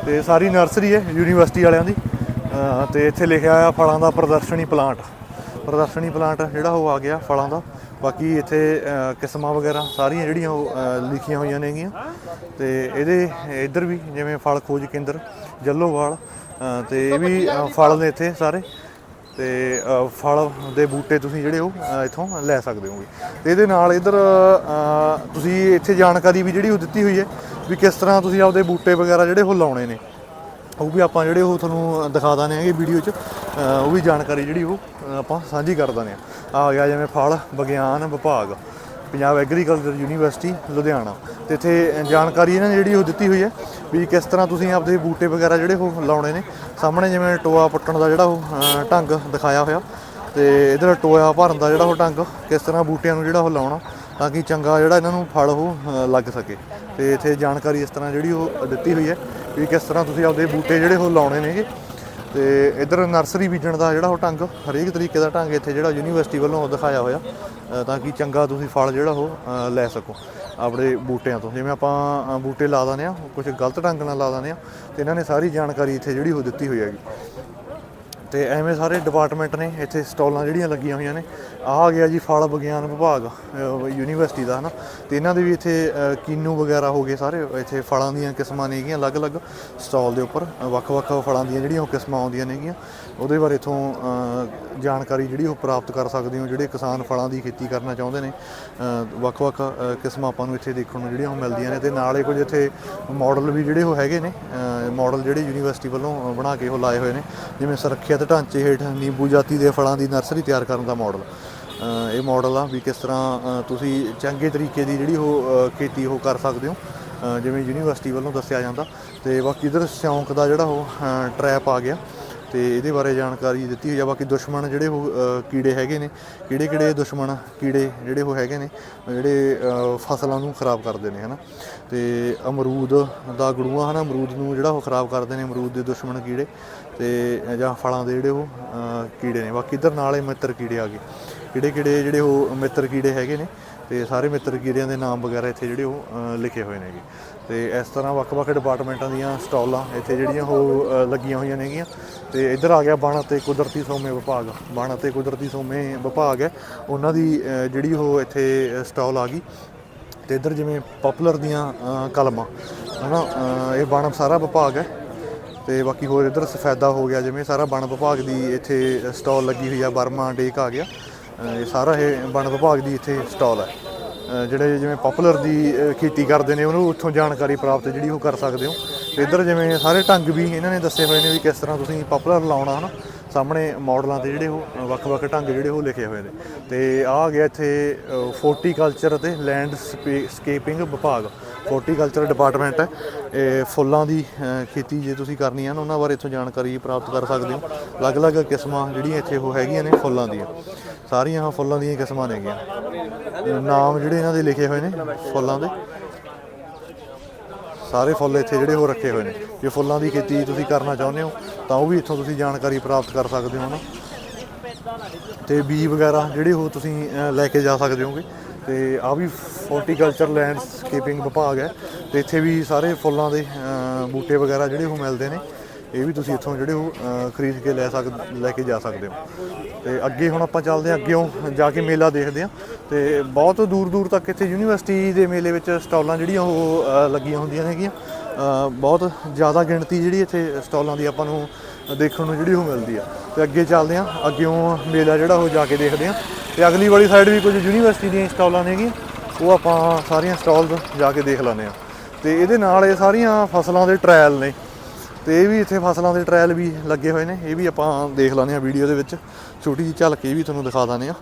ਤੇ ਸਾਰੀ ਨਰਸਰੀ ਹੈ ਯੂਨੀਵਰਸਿਟੀ ਵਾਲਿਆਂ ਦੀ ਅ, ਤੇ ਇੱਥੇ ਲਿਖਿਆ ਆ ਫਲਾਂ ਦਾ ਪ੍ਰਦਰਸ਼ਨੀ ਪਲਾਂਟ। ਪ੍ਰਦਰਸ਼ਨੀ ਪਲਾਂਟ ਜਿਹੜਾ ਉਹ ਆ ਗਿਆ ਫਲਾਂ ਦਾ। ਬਾਕੀ ਇੱਥੇ ਕਿਸਮਾਂ ਵਗੈਰਾ ਸਾਰੀਆਂ ਜਿਹੜੀਆਂ ਉਹ ਲਿਖੀਆਂ ਹੋਈਆਂ ਨੇਗੀਆਂ। ਤੇ ਇਹਦੇ ਇੱਧਰ ਵੀ ਜਿਵੇਂ ਫਲ ਖੋਜ ਕੇਂਦਰ ਜੱਲੋਵਾਲ ਅ, ਤੇ ਇਹ ਵੀ ਫਲ ਨੇ ਇੱਥੇ ਸਾਰੇ। ਤੇ ਫਲ ਦੇ ਬੂਟੇ ਤੁਸੀਂ ਜਿਹੜੇ ਉਹ ਅ, ਇੱਥੋਂ ਲੈ ਸਕਦੇ ਹੋਗੇ। ਤੇ ਇਹਦੇ ਨਾਲ ਇੱਧਰ ਤੁਸੀਂ ਇੱਥੇ ਜਾਣਕਾਰੀ ਵੀ ਜਿਹੜੀ ਉਹ ਦਿੱਤੀ ਹੋਈ ਹੈ ਵੀ ਕਿਸ ਤਰ੍ਹਾਂ ਤੁਸੀਂ ਆਪਦੇ ਬੂਟੇ ਵਗੈਰਾ ਜਿਹੜੇ ਉਹ ਲਾਉਣੇ ਨੇ। ਉਹ ਵੀ ਆਪਾਂ ਜਿਹੜੇ ਉਹ ਤੁਹਾਨੂੰ ਦਿਖਾ ਦਾਨੇ ਆਗੇ ਵੀਡੀਓ 'ਚ ਉਹ ਵੀ ਜਾਣਕਾਰੀ ਜਿਹੜੀ ਉਹ ਆਪਾਂ ਸਾਂਝੀ ਕਰ ਦਾਨੇ ਆ ਆ ਗਿਆ ਜਿਵੇਂ ਫਲ, ਵਿਗਿਆਨ, ਵਿਭਾਗ, ਪੰਜਾਬ ਐਗਰੀਕਲਚਰ ਯੂਨੀਵਰਸਿਟੀ ਲੁਧਿਆਣਾ। ਤੇ ਇੱਥੇ ਜਾਣਕਾਰੀ ਇਹਨਾਂ ਨੇ ਜਿਹੜੀ ਉਹ ਦਿੱਤੀ ਹੋਈ ਹੈ ਵੀ ਕਿਸ ਤਰ੍ਹਾਂ ਤੁਸੀਂ ਆਪਦੇ ਬੂਟੇ ਵਗੈਰਾ ਜਿਹੜੇ ਉਹ ਲਾਉਣੇ ਨੇ। ਸਾਹਮਣੇ ਜਿਵੇਂ ਟੋਆ ਪੱਟਣ ਦਾ ਜਿਹੜਾ ਉਹ ਢੰਗ ਦਿਖਾਇਆ ਹੋਇਆ। ਤੇ ਇਧਰ ਟੋਇਆ ਭਰਨ ਦਾ ਜਿਹੜਾ ਉਹ ਢੰਗ, ਕਿਸ ਤਰ੍ਹਾਂ ਬੂਟਿਆਂ ਨੂੰ ਜਿਹੜਾ ਉਹ ਲਾਉਣਾ ਤਾਂ ਕਿ ਚੰਗਾ ਜਿਹੜਾ ਇਹਨਾਂ ਨੂੰ ਫਲ ਉਹ ਲੱਗ ਸਕੇ। ਤੇ ਇੱਥੇ ਜਾਣਕਾਰੀ ਇਸ ਤਰ੍ਹਾਂ ਜਿਹੜੀ ਉਹ ਦਿੱਤੀ ਹੋਈ ਹੈ। ਵੀ ਕਿਸ ਤਰ੍ਹਾਂ ਤੁਸੀਂ ਆਪਦੇ ਬੂਟੇ ਜਿਹੜੇ ਉਹ ਲਾਉਣੇ ਨੇਗੇ। ਤੇ ਇਧਰ ਨਰਸਰੀ ਬੀਜਣ ਦਾ ਜਿਹੜਾ ਉਹ ਢੰਗ, ਹਰੇਕ ਤਰੀਕੇ ਦਾ ਢੰਗ ਇੱਥੇ ਜਿਹੜਾ ਯੂਨੀਵਰਸਿਟੀ ਵੱਲੋਂ ਦਿਖਾਇਆ ਹੋਇਆ ਤਾਂ ਕਿ ਚੰਗਾ ਤੁਸੀਂ ਫਲ ਜਿਹੜਾ ਉਹ ਲੈ ਸਕੋ ਆਪਣੇ ਬੂਟਿਆਂ ਤੋਂ। ਜਿਵੇਂ ਆਪਾਂ ਬੂਟੇ ਲਾ ਦਿੰਦੇ ਆ ਕੁਝ ਗਲਤ ਢੰਗ ਨਾਲ ਲਾ ਦਿੰਦੇ ਆ ਤੇ ਇਹਨਾਂ ਨੇ ਸਾਰੀ ਜਾਣਕਾਰੀ ਇੱਥੇ ਜਿਹੜੀ ਉਹ ਦਿੱਤੀ ਹੋਈ ਹੈਗੀ। ਤੇ ਐਵੇਂ ਸਾਰੇ ਡਿਪਾਰਟਮੈਂਟ ਨੇ ਇੱਥੇ ਸਟਾਲਾਂ ਜਿਹੜੀਆਂ ਲੱਗੀਆਂ ਹੋਈਆਂ ਨੇ ਆਹ ਆ ਗਿਆ ਜੀ ਫਲ ਵਿਗਿਆਨ ਵਿਭਾਗ ਯੂਨੀਵਰਸਿਟੀ ਦਾ ਹਨਾ? ਤੇ ਇਹਨਾਂ ਦੇ ਵੀ ਇੱਥੇ ਅਹ, ਕੀਨੂ ਵਗੈਰਾ ਹੋ ਗਏ ਸਾਰੇ ਇੱਥੇ ਫਲਾਂ ਦੀਆਂ ਕਿਸਮਾਂ ਨੇਗੀਆਂ ਅਲੱਗ-ਅਲੱਗ ਸਟਾਲ ਦੇ ਉੱਪਰ ਵੱਖ-ਵੱਖ ਫਲਾਂ ਦੀਆਂ ਜਿਹੜੀਆਂ ਉਹ ਕਿਸਮਾਂ ਆਉਂਦੀਆਂ ਨੇਗੀਆਂ ਉਹਦੇ ਬਾਰੇ ਇਥੋਂ ਜਾਣਕਾਰੀ ਜਿਹੜੀ ਉਹ ਪ੍ਰਾਪਤ ਕਰ ਸਕਦੇ ਹੋ ਜਿਹੜੇ ਕਿਸਾਨ ਫਲਾਂ ਦੀ ਖੇਤੀ ਕਰਨਾ ਚਾਹੁੰਦੇ ਨੇ ਵੱਖ-ਵੱਖ ਕਿਸਮਾਂ ਆਪਾਂ ਨੂੰ ਇੱਥੇ ਦੇਖਣ ਨੂੰ ਜਿਹੜੀਆਂ ਉਹ ਮਿਲਦੀਆਂ ਨੇ। ਤੇ ਨਾਲ ਹੀ ਕੁਝ ਇੱਥੇ ਮਾਡਲ ਵੀ ਜਿਹੜੇ ਉਹ ਹੈਗੇ ਨੇ ਮਾਡਲ ਜਿਹੜੇ ਯੂਨੀਵਰਸਿਟੀ ਵੱਲੋਂ ਬਣਾ ਕੇ ਉਹ ਲਾਏ ਹੋਏ ਨੇ ਜਿਵੇਂ ਸੁਰੱਖਿਆ ਸੁਰੱਖਿਅਤ ਢਾਂਚੇ ਹੇਠ ਨਿੰਬੂ ਜਾਤੀ ਦੇ ਫਲਾਂ ਦੀ ਨਰਸਰੀ ਤਿਆਰ ਕਰਨ ਦਾ ਮਾਡਲ ਇਹ ਮਾਡਲ ਆ ਵੀ ਕਿਸ ਤਰ੍ਹਾਂ ਤੁਸੀਂ ਚੰਗੇ ਤਰੀਕੇ ਦੀ ਜਿਹੜੀ ਉਹ ਖੇਤੀ ਉਹ ਕਰ ਸਕਦੇ ਹੋ। ਜਿਵੇਂ ਯੂਨੀਵਰਸਿਟੀ ਵੱਲੋਂ ਦੱਸਿਆ ਜਾਂਦਾ। ਤੇ ਬਾਕੀ ਇਧਰ ਸ਼ੌਂਕ ਦਾ ਜਿਹੜਾ ਉਹ ਟਰੈਪ ਆ ਗਿਆ। ਤੇ ਇਹਦੇ ਬਾਰੇ ਜਾਣਕਾਰੀ ਦਿੱਤੀ ਹੋਈ ਆ। ਬਾਕੀ ਦੁਸ਼ਮਣ ਜਿਹੜੇ ਉਹ ਕੀੜੇ ਹੈਗੇ ਨੇ ਕਿਹੜੇ ਕਿਹੜੇ ਦੁਸ਼ਮਣ ਕੀੜੇ ਜਿਹੜੇ ਉਹ ਹੈਗੇ ਨੇ, ਜਿਹੜੇ ਫਸਲਾਂ ਨੂੰ ਖਰਾਬ ਕਰਦੇ ਨੇ, ਹਨਾ? ਤੇ ਅਮਰੂਦ ਦਾ ਗੜੂਆ, ਹਨਾ? ਅਮਰੂਦ ਨੂੰ ਜਿਹੜਾ ਉਹ ਖਰਾਬ ਕਰਦੇ ਨੇ, ਅਮਰੂਦ ਦੇ ਦੁਸ਼ਮਣ ਕੀੜੇ ਤੇ, ਜਾਂ ਫਲਾਂ ਦੇ ਜਿਹੜੇ ਉਹ ਕੀੜੇ ਨੇ। ਬਾਕੀ ਇਧਰ ਨਾਲੇ ਮਿੱਤਰ ਕੀੜੇ ਆ ਗਏ। ਕਿਹੜੇ ਕਿਹੜੇ ਜਿਹੜੇ ਉਹ ਮਿੱਤਰ ਕੀੜੇ ਹੈਗੇ ਨੇ, ਤੇ ਸਾਰੇ ਮਿੱਤਰ ਕੀੜਿਆਂ ਦੇ ਨਾਮ ਵਗੈਰਾ ਇੱਥੇ ਜਿਹੜੇ ਉਹ ਲਿਖੇ ਹੋਏ ਨੇਗੇ ਤੇ ਇਸ ਤਰ੍ਹਾਂ ਵੱਖ-ਵੱਖ ਡਿਪਾਰਟਮੈਂਟਾਂ ਦੀਆਂ ਸਟਾਲਾਂ ਇੱਥੇ ਜਿਹੜੀਆਂ ਉਹ ਲੱਗੀਆਂ ਹੋਈਆਂ ਨੇਗੀਆਂ। ਤੇ ਇੱਧਰ ਆ ਗਿਆ ਬਣ ਅਤੇ ਕੁਦਰਤੀ ਸੋਮੇ ਵਿਭਾਗ। ਬਣ ਅਤੇ ਕੁਦਰਤੀ ਸੋਮੇ ਵਿਭਾਗ ਹੈ। ਉਹਨਾਂ ਦੀ ਜਿਹੜੀ ਉਹ ਇੱਥੇ ਸਟਾਲ ਆ ਗਈ। ਤੇ ਇੱਧਰ ਜਿਵੇਂ ਪਪੂਲਰ ਦੀਆਂ ਕਲਮਾਂ ਹਨਾ? ਅ, ਇਹ ਬਣ ਸਾਰਾ ਵਿਭਾਗ ਹੈ। ਤੇ ਬਾਕੀ ਹੋਰ ਇੱਧਰ ਸਫੈਦਾ ਹੋ ਗਿਆ ਜਿਵੇਂ ਸਾਰਾ ਬਣ ਵਿਭਾਗ ਦੀ ਇੱਥੇ ਸਟਾਲ ਲੱਗੀ ਹੋਈ ਆ। ਬਰਮਾ ਡੇਕ ਆ ਗਿਆ। ਇਹ ਸਾਰਾ ਇਹ ਬਣ ਵਿਭਾਗ ਦੀ ਇੱਥੇ ਸਟਾਲ ਹੈ। ਜਿਹੜੇ ਜਿਵੇਂ ਪਪੂਲਰ ਦੀ ਖੇਤੀ ਕਰਦੇ ਨੇ, ਉਹਨੂੰ ਉੱਥੋਂ ਜਾਣਕਾਰੀ ਪ੍ਰਾਪਤ ਜਿਹੜੀ ਉਹ ਕਰ ਸਕਦੇ ਹੋ। ਤੇ ਇੱਧਰ ਜਿਵੇਂ ਸਾਰੇ ਢੰਗ ਵੀ ਇਹਨਾਂ ਨੇ ਦੱਸੇ ਹੋਏ ਨੇ ਵੀ ਕਿਸ ਤਰ੍ਹਾਂ ਤੁਸੀਂ ਪਪੂਲਰ ਲਾਉਣਾ, ਹਨਾ? ਸਾਹਮਣੇ ਮਾਡਲਾਂ ਤੇ ਜਿਹੜੇ ਉਹ ਵੱਖ-ਵੱਖ ਢੰਗ ਜਿਹੜੇ ਉਹ ਲਿਖੇ ਹੋਏ ਨੇ। ਤੇ ਆਹ ਆ ਗਿਆ ਇੱਥੇ ਫੋਰਟੀਕਲਚਰ ਅਤੇ ਲੈਂਡਸਕੇਪਿੰਗ ਵਿਭਾਗ। ਫੋਰਟੀਕਲਚਰ ਡਿਪਾਰਟਮੈਂਟ ਹੈ। ਇਹ ਫੁੱਲਾਂ ਦੀ ਖੇਤੀ ਜੇ ਤੁਸੀਂ ਕਰਨੀ ਹੈ ਨਾ, ਉਹਨਾਂ ਬਾਰੇ ਇੱਥੋਂ ਜਾਣਕਾਰੀ ਪ੍ਰਾਪਤ ਕਰ ਸਕਦੇ ਹੋ। ਅਲੱਗ-ਅਲੱਗ ਕਿਸਮਾਂ ਜਿਹੜੀਆਂ ਇੱਥੇ ਉਹ ਹੈਗੀਆਂ ਨੇ ਫੁੱਲਾਂ ਦੀਆਂ। ਸਾਰੀਆਂ ਫੁੱਲਾਂ ਦੀਆਂ ਕਿਸਮਾਂ ਨੇਗੀਆਂ ਨਾਮ ਜਿਹੜੇ ਇਹਨਾਂ ਦੇ ਲਿਖੇ ਹੋਏ ਨੇ, ਫੁੱਲਾਂ ਦੇ। ਸਾਰੇ ਫੁੱਲ ਇੱਥੇ ਜਿਹੜੇ ਉਹ ਰੱਖੇ ਹੋਏ ਨੇ। ਜੇ ਫੁੱਲਾਂ ਦੀ ਖੇਤੀ ਤੁਸੀਂ ਕਰਨਾ ਚਾਹੁੰਦੇ ਹੋ, ਤਾਂ ਉਹ ਵੀ ਇੱਥੋਂ ਤੁਸੀਂ ਜਾਣਕਾਰੀ ਪ੍ਰਾਪਤ ਕਰ ਸਕਦੇ ਹੋ ਨਾ ਤੇ ਬੀ ਵਗੈਰਾ ਜਿਹੜੇ ਉਹ ਤੁਸੀਂ ਲੈ ਕੇ ਜਾ ਸਕਦੇ ਹੋਗੇ। ਤੇ ਆ ਵੀ ਫੋਰਟੀਕਲਚਰ ਲੈਂਡਸਕੇਪਿੰਗ ਵਿਭਾਗ ਹੈ। ਤੇ ਇੱਥੇ ਵੀ ਸਾਰੇ ਫੁੱਲਾਂ ਦੇ ਬੂਟੇ ਵਗੈਰਾ ਜਿਹੜੇ ਉਹ ਮਿਲਦੇ ਨੇ। ਇਹ ਵੀ ਤੁਸੀਂ ਇੱਥੋਂ ਜਿਹੜੇ ਉਹ ਖਰੀਦ ਕੇ ਲੈ ਸਕ, ਲੈ ਕੇ ਜਾ ਸਕਦੇ ਹੋ। ਤੇ ਅੱਗੇ ਹੁਣ ਆਪਾਂ ਚੱਲਦੇ ਹਾਂ ਅੱਗੇੋਂ ਜਾ ਕੇ ਮੇਲਾ ਦੇਖਦੇ ਹਾਂ। ਤੇ ਬਹੁਤ ਦੂਰ ਦੂਰ ਤੱਕ ਇੱਥੇ ਯੂਨੀਵਰਸਿਟੀ ਦੇ ਮੇਲੇ ਵਿੱਚ ਸਟਾਲਾਂ ਜਿਹੜੀਆਂ ਉਹ ਲੱਗੀਆਂ ਹੁੰਦੀਆਂ ਹੈਗੀਆਂ। ਬਹੁਤ ਜ਼ਿਆਦਾ ਗਿਣਤੀ ਜਿਹੜੀ ਇੱਥੇ ਸਟਾਲਾਂ ਦੀ ਆਪਾਂ ਨੂੰ ਦੇਖਣ ਨੂੰ ਜਿਹੜੀ ਉਹ ਮਿਲਦੀ ਆ। ਤੇ ਅੱਗੇ ਚੱਲਦੇ ਹਾਂ ਅੱਗੇੋਂ ਮੇਲਾ ਜਿਹੜਾ ਉਹ ਜਾ ਕੇ ਦੇਖਦੇ ਹਾਂ। ਤੇ ਅਗਲੀ ਵਾਲੀ ਸਾਈਡ ਵੀ ਕੁਝ ਯੂਨੀਵਰਸਿਟੀ ਦੀਆਂ ਸਟਾਲਾਂ ਨੇਗੀਆਂ ਉਹ ਆਪਾਂ ਸਾਰੀਆਂ ਸਟਾਲਸ ਜਾ ਕੇ ਦੇਖ ਲੈਂਦੇ ਹਾਂ। ਤੇ ਇਹਦੇ ਨਾਲ ਇਹ ਸਾਰੀਆਂ ਫਸਲਾਂ ਦੇ ਟ੍ਰਾਇਲ ਨੇ। ਤੇ ਇਹ ਵੀ ਇੱਥੇ ਫਸਲਾਂ ਦੇ ਟ੍ਰਾਇਲ ਵੀ ਲੱਗੇ ਹੋਏ ਨੇ, ਇਹ ਵੀ ਆਪਾਂ ਦੇਖ ਲੈਂਦੇ ਹਾਂ ਵੀਡੀਓ ਦੇ ਵਿੱਚ। ਛੋਟੀ ਜਿਹੀ ਝਲਕ ਇਹ ਵੀ ਤੁਹਾਨੂੰ ਦਿਖਾ ਦਾਂਦੇ ਆ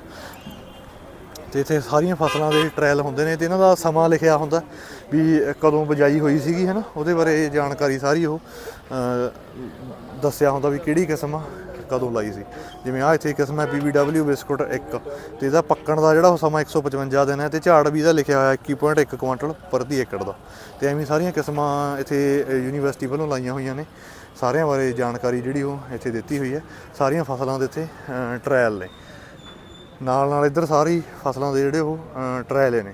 ਤੇ ਇੱਥੇ ਸਾਰੀਆਂ ਫਸਲਾਂ ਦੇ ਟ੍ਰਾਇਲ ਹੁੰਦੇ ਨੇ ਤੇ ਇਹਨਾਂ ਦਾ ਸਮਾਂ ਲਿਖਿਆ ਹੁੰਦਾ ਵੀ ਕਦੋਂ ਬਜਾਈ ਹੋਈ ਸੀਗੀ ਹੈ ਨਾ ਉਹਦੇ ਬਾਰੇ ਜਾਣਕਾਰੀ ਸਾਰੀ ਉਹ ਦੱਸਿਆ ਹੁੰਦਾ ਵੀ ਕਿਹੜੀ ਕਿਸਮ ਆ। ਕਦੋਂ ਲਾਈ ਸੀ? ਜਿਵੇਂ ਆ ਇੱਥੇ ਕਿਸਮ ਹੈ PBW ਬਿਸਕੁਟ 1 ਤੇ ਇਹਦਾ ਪੱਕਣ ਦਾ ਜਿਹੜਾ ਉਹ ਸਮਾਂ 155 ਦਿਨ ਹੈ ਤੇ ਝਾੜ ਵੀ ਇਹਦਾ ਲਿਖਿਆ ਹੋਇਆ 21.1 ਕੁਇੰਟਲ ਪ੍ਰਤੀ ਏਕੜ ਦਾ। ਤੇ ਐਵੇਂ ਸਾਰੀਆਂ ਕਿਸਮਾਂ ਇੱਥੇ ਯੂਨੀਵਰਸਿਟੀ ਵੱਲੋਂ ਲਾਈਆਂ ਹੋਈਆਂ ਨੇ। ਸਾਰਿਆਂ ਬਾਰੇ ਜਾਣਕਾਰੀ ਜਿਹੜੀ ਉਹ ਇੱਥੇ ਦਿੱਤੀ ਹੋਈ ਹੈ। ਸਾਰੀਆਂ ਫਸਲਾਂ ਦੇ ਇੱਥੇ ਟ੍ਰਾਇਲ ਨੇ। ਨਾਲ ਨਾਲ ਇੱਧਰ ਸਾਰੀ ਫਸਲਾਂ ਦੇ ਜਿਹੜੇ ਉਹ ਟ੍ਰਾਇਲ ਨੇ।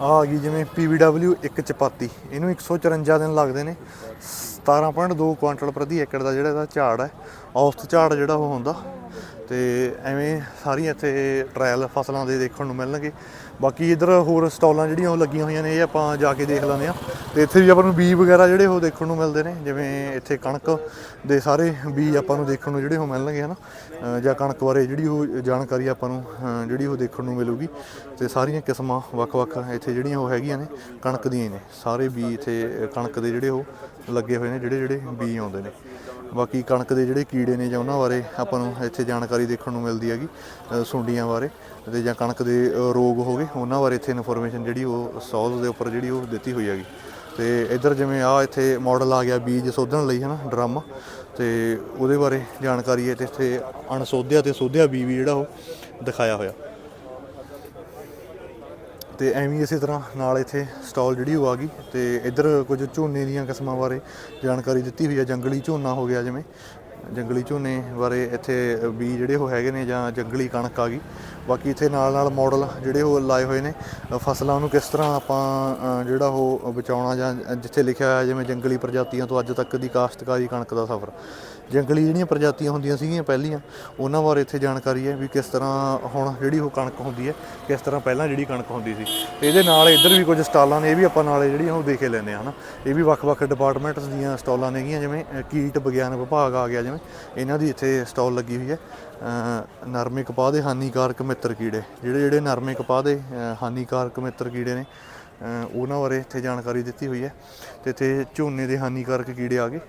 ਆਹ ਆ ਗਈ ਜਿਵੇਂ PBW ਇੱਕ ਚਪਾਤੀ। ਇਹਨੂੰ 154 ਦਿਨ ਲੱਗਦੇ ਨੇ। 17.2 ਕੁਇੰਟਲ ਪ੍ਰਤੀ ਏਕੜ ਦਾ ਜਿਹੜਾ ਇਹਦਾ ਝਾੜ ਹੈ, ਔਸਤ ਝਾੜ ਜਿਹੜਾ ਉਹ ਹੁੰਦਾ। ਤੇ ਐਵੇਂ ਸਾਰੀਆਂ ਇੱਥੇ ਟ੍ਰਾਇਲ ਫਸਲਾਂ ਦੇ ਦੇਖਣ ਨੂੰ ਮਿਲਣਗੇ। ਬਾਕੀ ਇਧਰ ਹੋਰ ਸਟਾਲਾਂ ਜਿਹੜੀਆਂ ਉਹ ਲੱਗੀਆਂ ਹੋਈਆਂ ਨੇ, ਇਹ ਆਪਾਂ ਜਾ ਕੇ ਦੇਖ ਲੈਂਦੇ ਆ ਤੇ ਇੱਥੇ ਵੀ ਆਪਾਂ ਨੂੰ ਬੀ ਵਗੈਰਾ ਜਿਹੜੇ ਉਹ ਦੇਖਣ ਨੂੰ ਮਿਲਦੇ ਨੇ, ਜਿਵੇਂ ਇੱਥੇ ਕਣਕ ਦੇ ਸਾਰੇ ਬੀ ਆਪਾਂ ਨੂੰ ਦੇਖਣ ਨੂੰ ਜਿਹੜੇ ਉਹ ਮਿਲਣਗੇ, ਹਨਾ। ਅਹ ਜਾਂ ਕਣਕ ਬਾਰੇ ਜਿਹੜੀ ਉਹ ਜਾਣਕਾਰੀ ਆਪਾਂ ਨੂੰ ਜਿਹੜੀ ਉਹ ਦੇਖਣ ਨੂੰ ਮਿਲੂਗੀ। ਤੇ ਸਾਰੀਆਂ ਕਿਸਮਾਂ ਵੱਖ-ਵੱਖ ਇੱਥੇ ਜਿਹੜੀਆਂ ਉਹ ਹੈਗੀਆਂ ਨੇ, ਕਣਕ ਦੀਆਂ ਨੇ। ਸਾਰੇ ਬੀ ਇੱਥੇ ਕਣਕ ਦੇ ਜਿਹੜੇ ਉਹ ਲੱਗੇ ਹੋਏ ਨੇ, ਜਿਹੜੇ ਜਿਹੜੇ ਬੀ ਆਉਂਦੇ ਨੇ। ਬਾਕੀ ਕਣਕ ਦੇ ਜਿਹੜੇ ਕੀੜੇ ਨੇ ਜਾਂ ਉਹਨਾਂ ਬਾਰੇ ਆਪਾਂ ਨੂੰ ਇੱਥੇ ਜਾਣਕਾਰੀ ਦੇਖਣ ਨੂੰ ਮਿਲਦੀ ਹੈਗੀ ਸੁੰਡੀਆਂ ਬਾਰੇ। ਤੇ ਜਾਂ ਕਣਕ ਦੇ ਰੋਗ ਹੋ ਗਏ ਉਹਨਾਂ ਬਾਰੇ ਇੱਥੇ ਇਨਫੋਰਮੇਸ਼ਨ ਜਿਹੜੀ ਉਹ ਸੌਲ ਦੇ ਉੱਪਰ ਜਿਹੜੀ ਉਹ ਦਿੱਤੀ ਹੋਈ ਹੈਗੀ। ਤੇ ਇੱਧਰ ਜਿਵੇਂ ਆ ਇੱਥੇ ਮਾਡਲ ਆ ਗਿਆ ਬੀਜ ਸੋਧਣ ਲਈ ਹਨਾ, ਡਰਮ। ਤੇ ਉਹਦੇ ਬਾਰੇ ਜਾਣਕਾਰੀ ਹੈ ਤੇ ਇੱਥੇ ਅਣਸੋਧਿਆ ਤੇ ਸੋਧਿਆ ਬੀ ਵੀ ਜਿਹੜਾ ਉਹ ਦਿਖਾਇਆ ਹੋਇਆ। ਤੇ ਐਵੇਂ ਇਸੇ ਤਰ੍ਹਾਂ ਨਾਲ ਇੱਥੇ ਸਟਾਲ ਜਿਹੜੀ ਉਹ ਆ ਗਈ ਤੇ ਇੱਧਰ ਕੁਝ ਝੋਨੇ ਦੀਆਂ ਕਿਸਮਾਂ ਬਾਰੇ ਜਾਣਕਾਰੀ ਦਿੱਤੀ ਹੋਈ ਹੈ। ਜੰਗਲੀ ਝੋਨਾ ਹੋ ਗਿਆ ਜਿਵੇਂ। ਜੰਗਲੀ ਝੋਨੇ ਬਾਰੇ ਇੱਥੇ ਬੀ ਜਿਹੜੇ ਉਹ ਹੈਗੇ ਨੇ ਜਾਂ ਜੰਗਲੀ ਕਣਕ ਆ ਗਈ। ਬਾਕੀ ਇੱਥੇ ਨਾਲ ਨਾਲ ਮਾਡਲ ਜਿਹੜੇ ਉਹ ਲਾਏ ਹੋਏ ਨੇ। ਫਸਲਾਂ ਨੂੰ ਕਿਸ ਤਰ੍ਹਾਂ ਆਪਾਂ ਜਿਹੜਾ ਉਹ ਬਚਾਉਣਾ ਜਾਂ ਜਿੱਥੇ ਲਿਖਿਆ ਹੋਇਆ ਜਿਵੇਂ ਜੰਗਲੀ ਪ੍ਰਜਾਤੀਆਂ ਤੋਂ ਅੱਜ ਤੱਕ ਦੀ ਕਾਸ਼ਤਕਾਰੀ ਕਣਕ ਦਾ ਸਫ਼ਰ। ਜੰਗਲੀ ਜਿਹੜੀਆਂ ਪ੍ਰਜਾਤੀਆਂ ਹੁੰਦੀਆਂ ਸੀਗੀਆਂ ਪਹਿਲੀਆਂ, ਉਹਨਾਂ ਬਾਰੇ ਇੱਥੇ ਜਾਣਕਾਰੀ ਹੈ ਵੀ ਕਿਸ ਤਰ੍ਹਾਂ ਹੁਣ ਜਿਹੜੀ ਉਹ ਕਣਕ ਹੁੰਦੀ ਹੈ, ਕਿਸ ਤਰ੍ਹਾਂ ਪਹਿਲਾਂ ਜਿਹੜੀ ਕਣਕ ਹੁੰਦੀ ਸੀ। ਤੇ ਇਹਦੇ ਨਾਲ ਇੱਧਰ ਵੀ ਕੁਝ ਸਟਾਲਾਂ ਨੇ, ਇਹ ਵੀ ਆਪਾਂ ਨਾਲੇ ਜਿਹੜੀਆਂ ਉਹ ਦੇਖੇ ਲੈਂਦੇ ਆ ਹਨਾ। ਇਹ ਵੀ ਵੱਖ-ਵੱਖ ਡਿਪਾਰਟਮੈਂਟਸ ਦੀਆਂ ਸਟਾਲਾਂ ਨੇਗੀਆਂ, ਜਿਵੇਂ ਕੀਟ ਵਿਗਿਆਨ ਵਿਭਾਗ ਆ ਗਿਆ, ਜਿਵੇਂ। ਇਹਨਾਂ ਦੀ ਇੱਥੇ ਸਟਾਲ ਲੱਗੀ ਹੋਈ ਹੈ। ਨਰਮੇ ਕਪਾਹ ਦੇ ਹਾਨੀਕਾਰਕ ਮਿੱਤਰ ਕੀੜੇ। ਜਿਹੜੇ ਜਿਹੜੇ ਨਰਮੇ ਕਪਾਹ ਦੇ ਹਾਨੀਕਾਰਕ ਮਿੱਤਰ ਕੀੜੇ ਨੇ ਉਹਨਾਂ ਬਾਰੇ ਇੱਥੇ ਜਾਣਕਾਰੀ ਦਿੱਤੀ ਹੋਈ ਹੈ ਤੇ ਇੱਥੇ ਝੋਨੇ ਦੇ ਹਾਨੀਕਾਰਕ ਕੀੜੇ ਆ ਗਏ।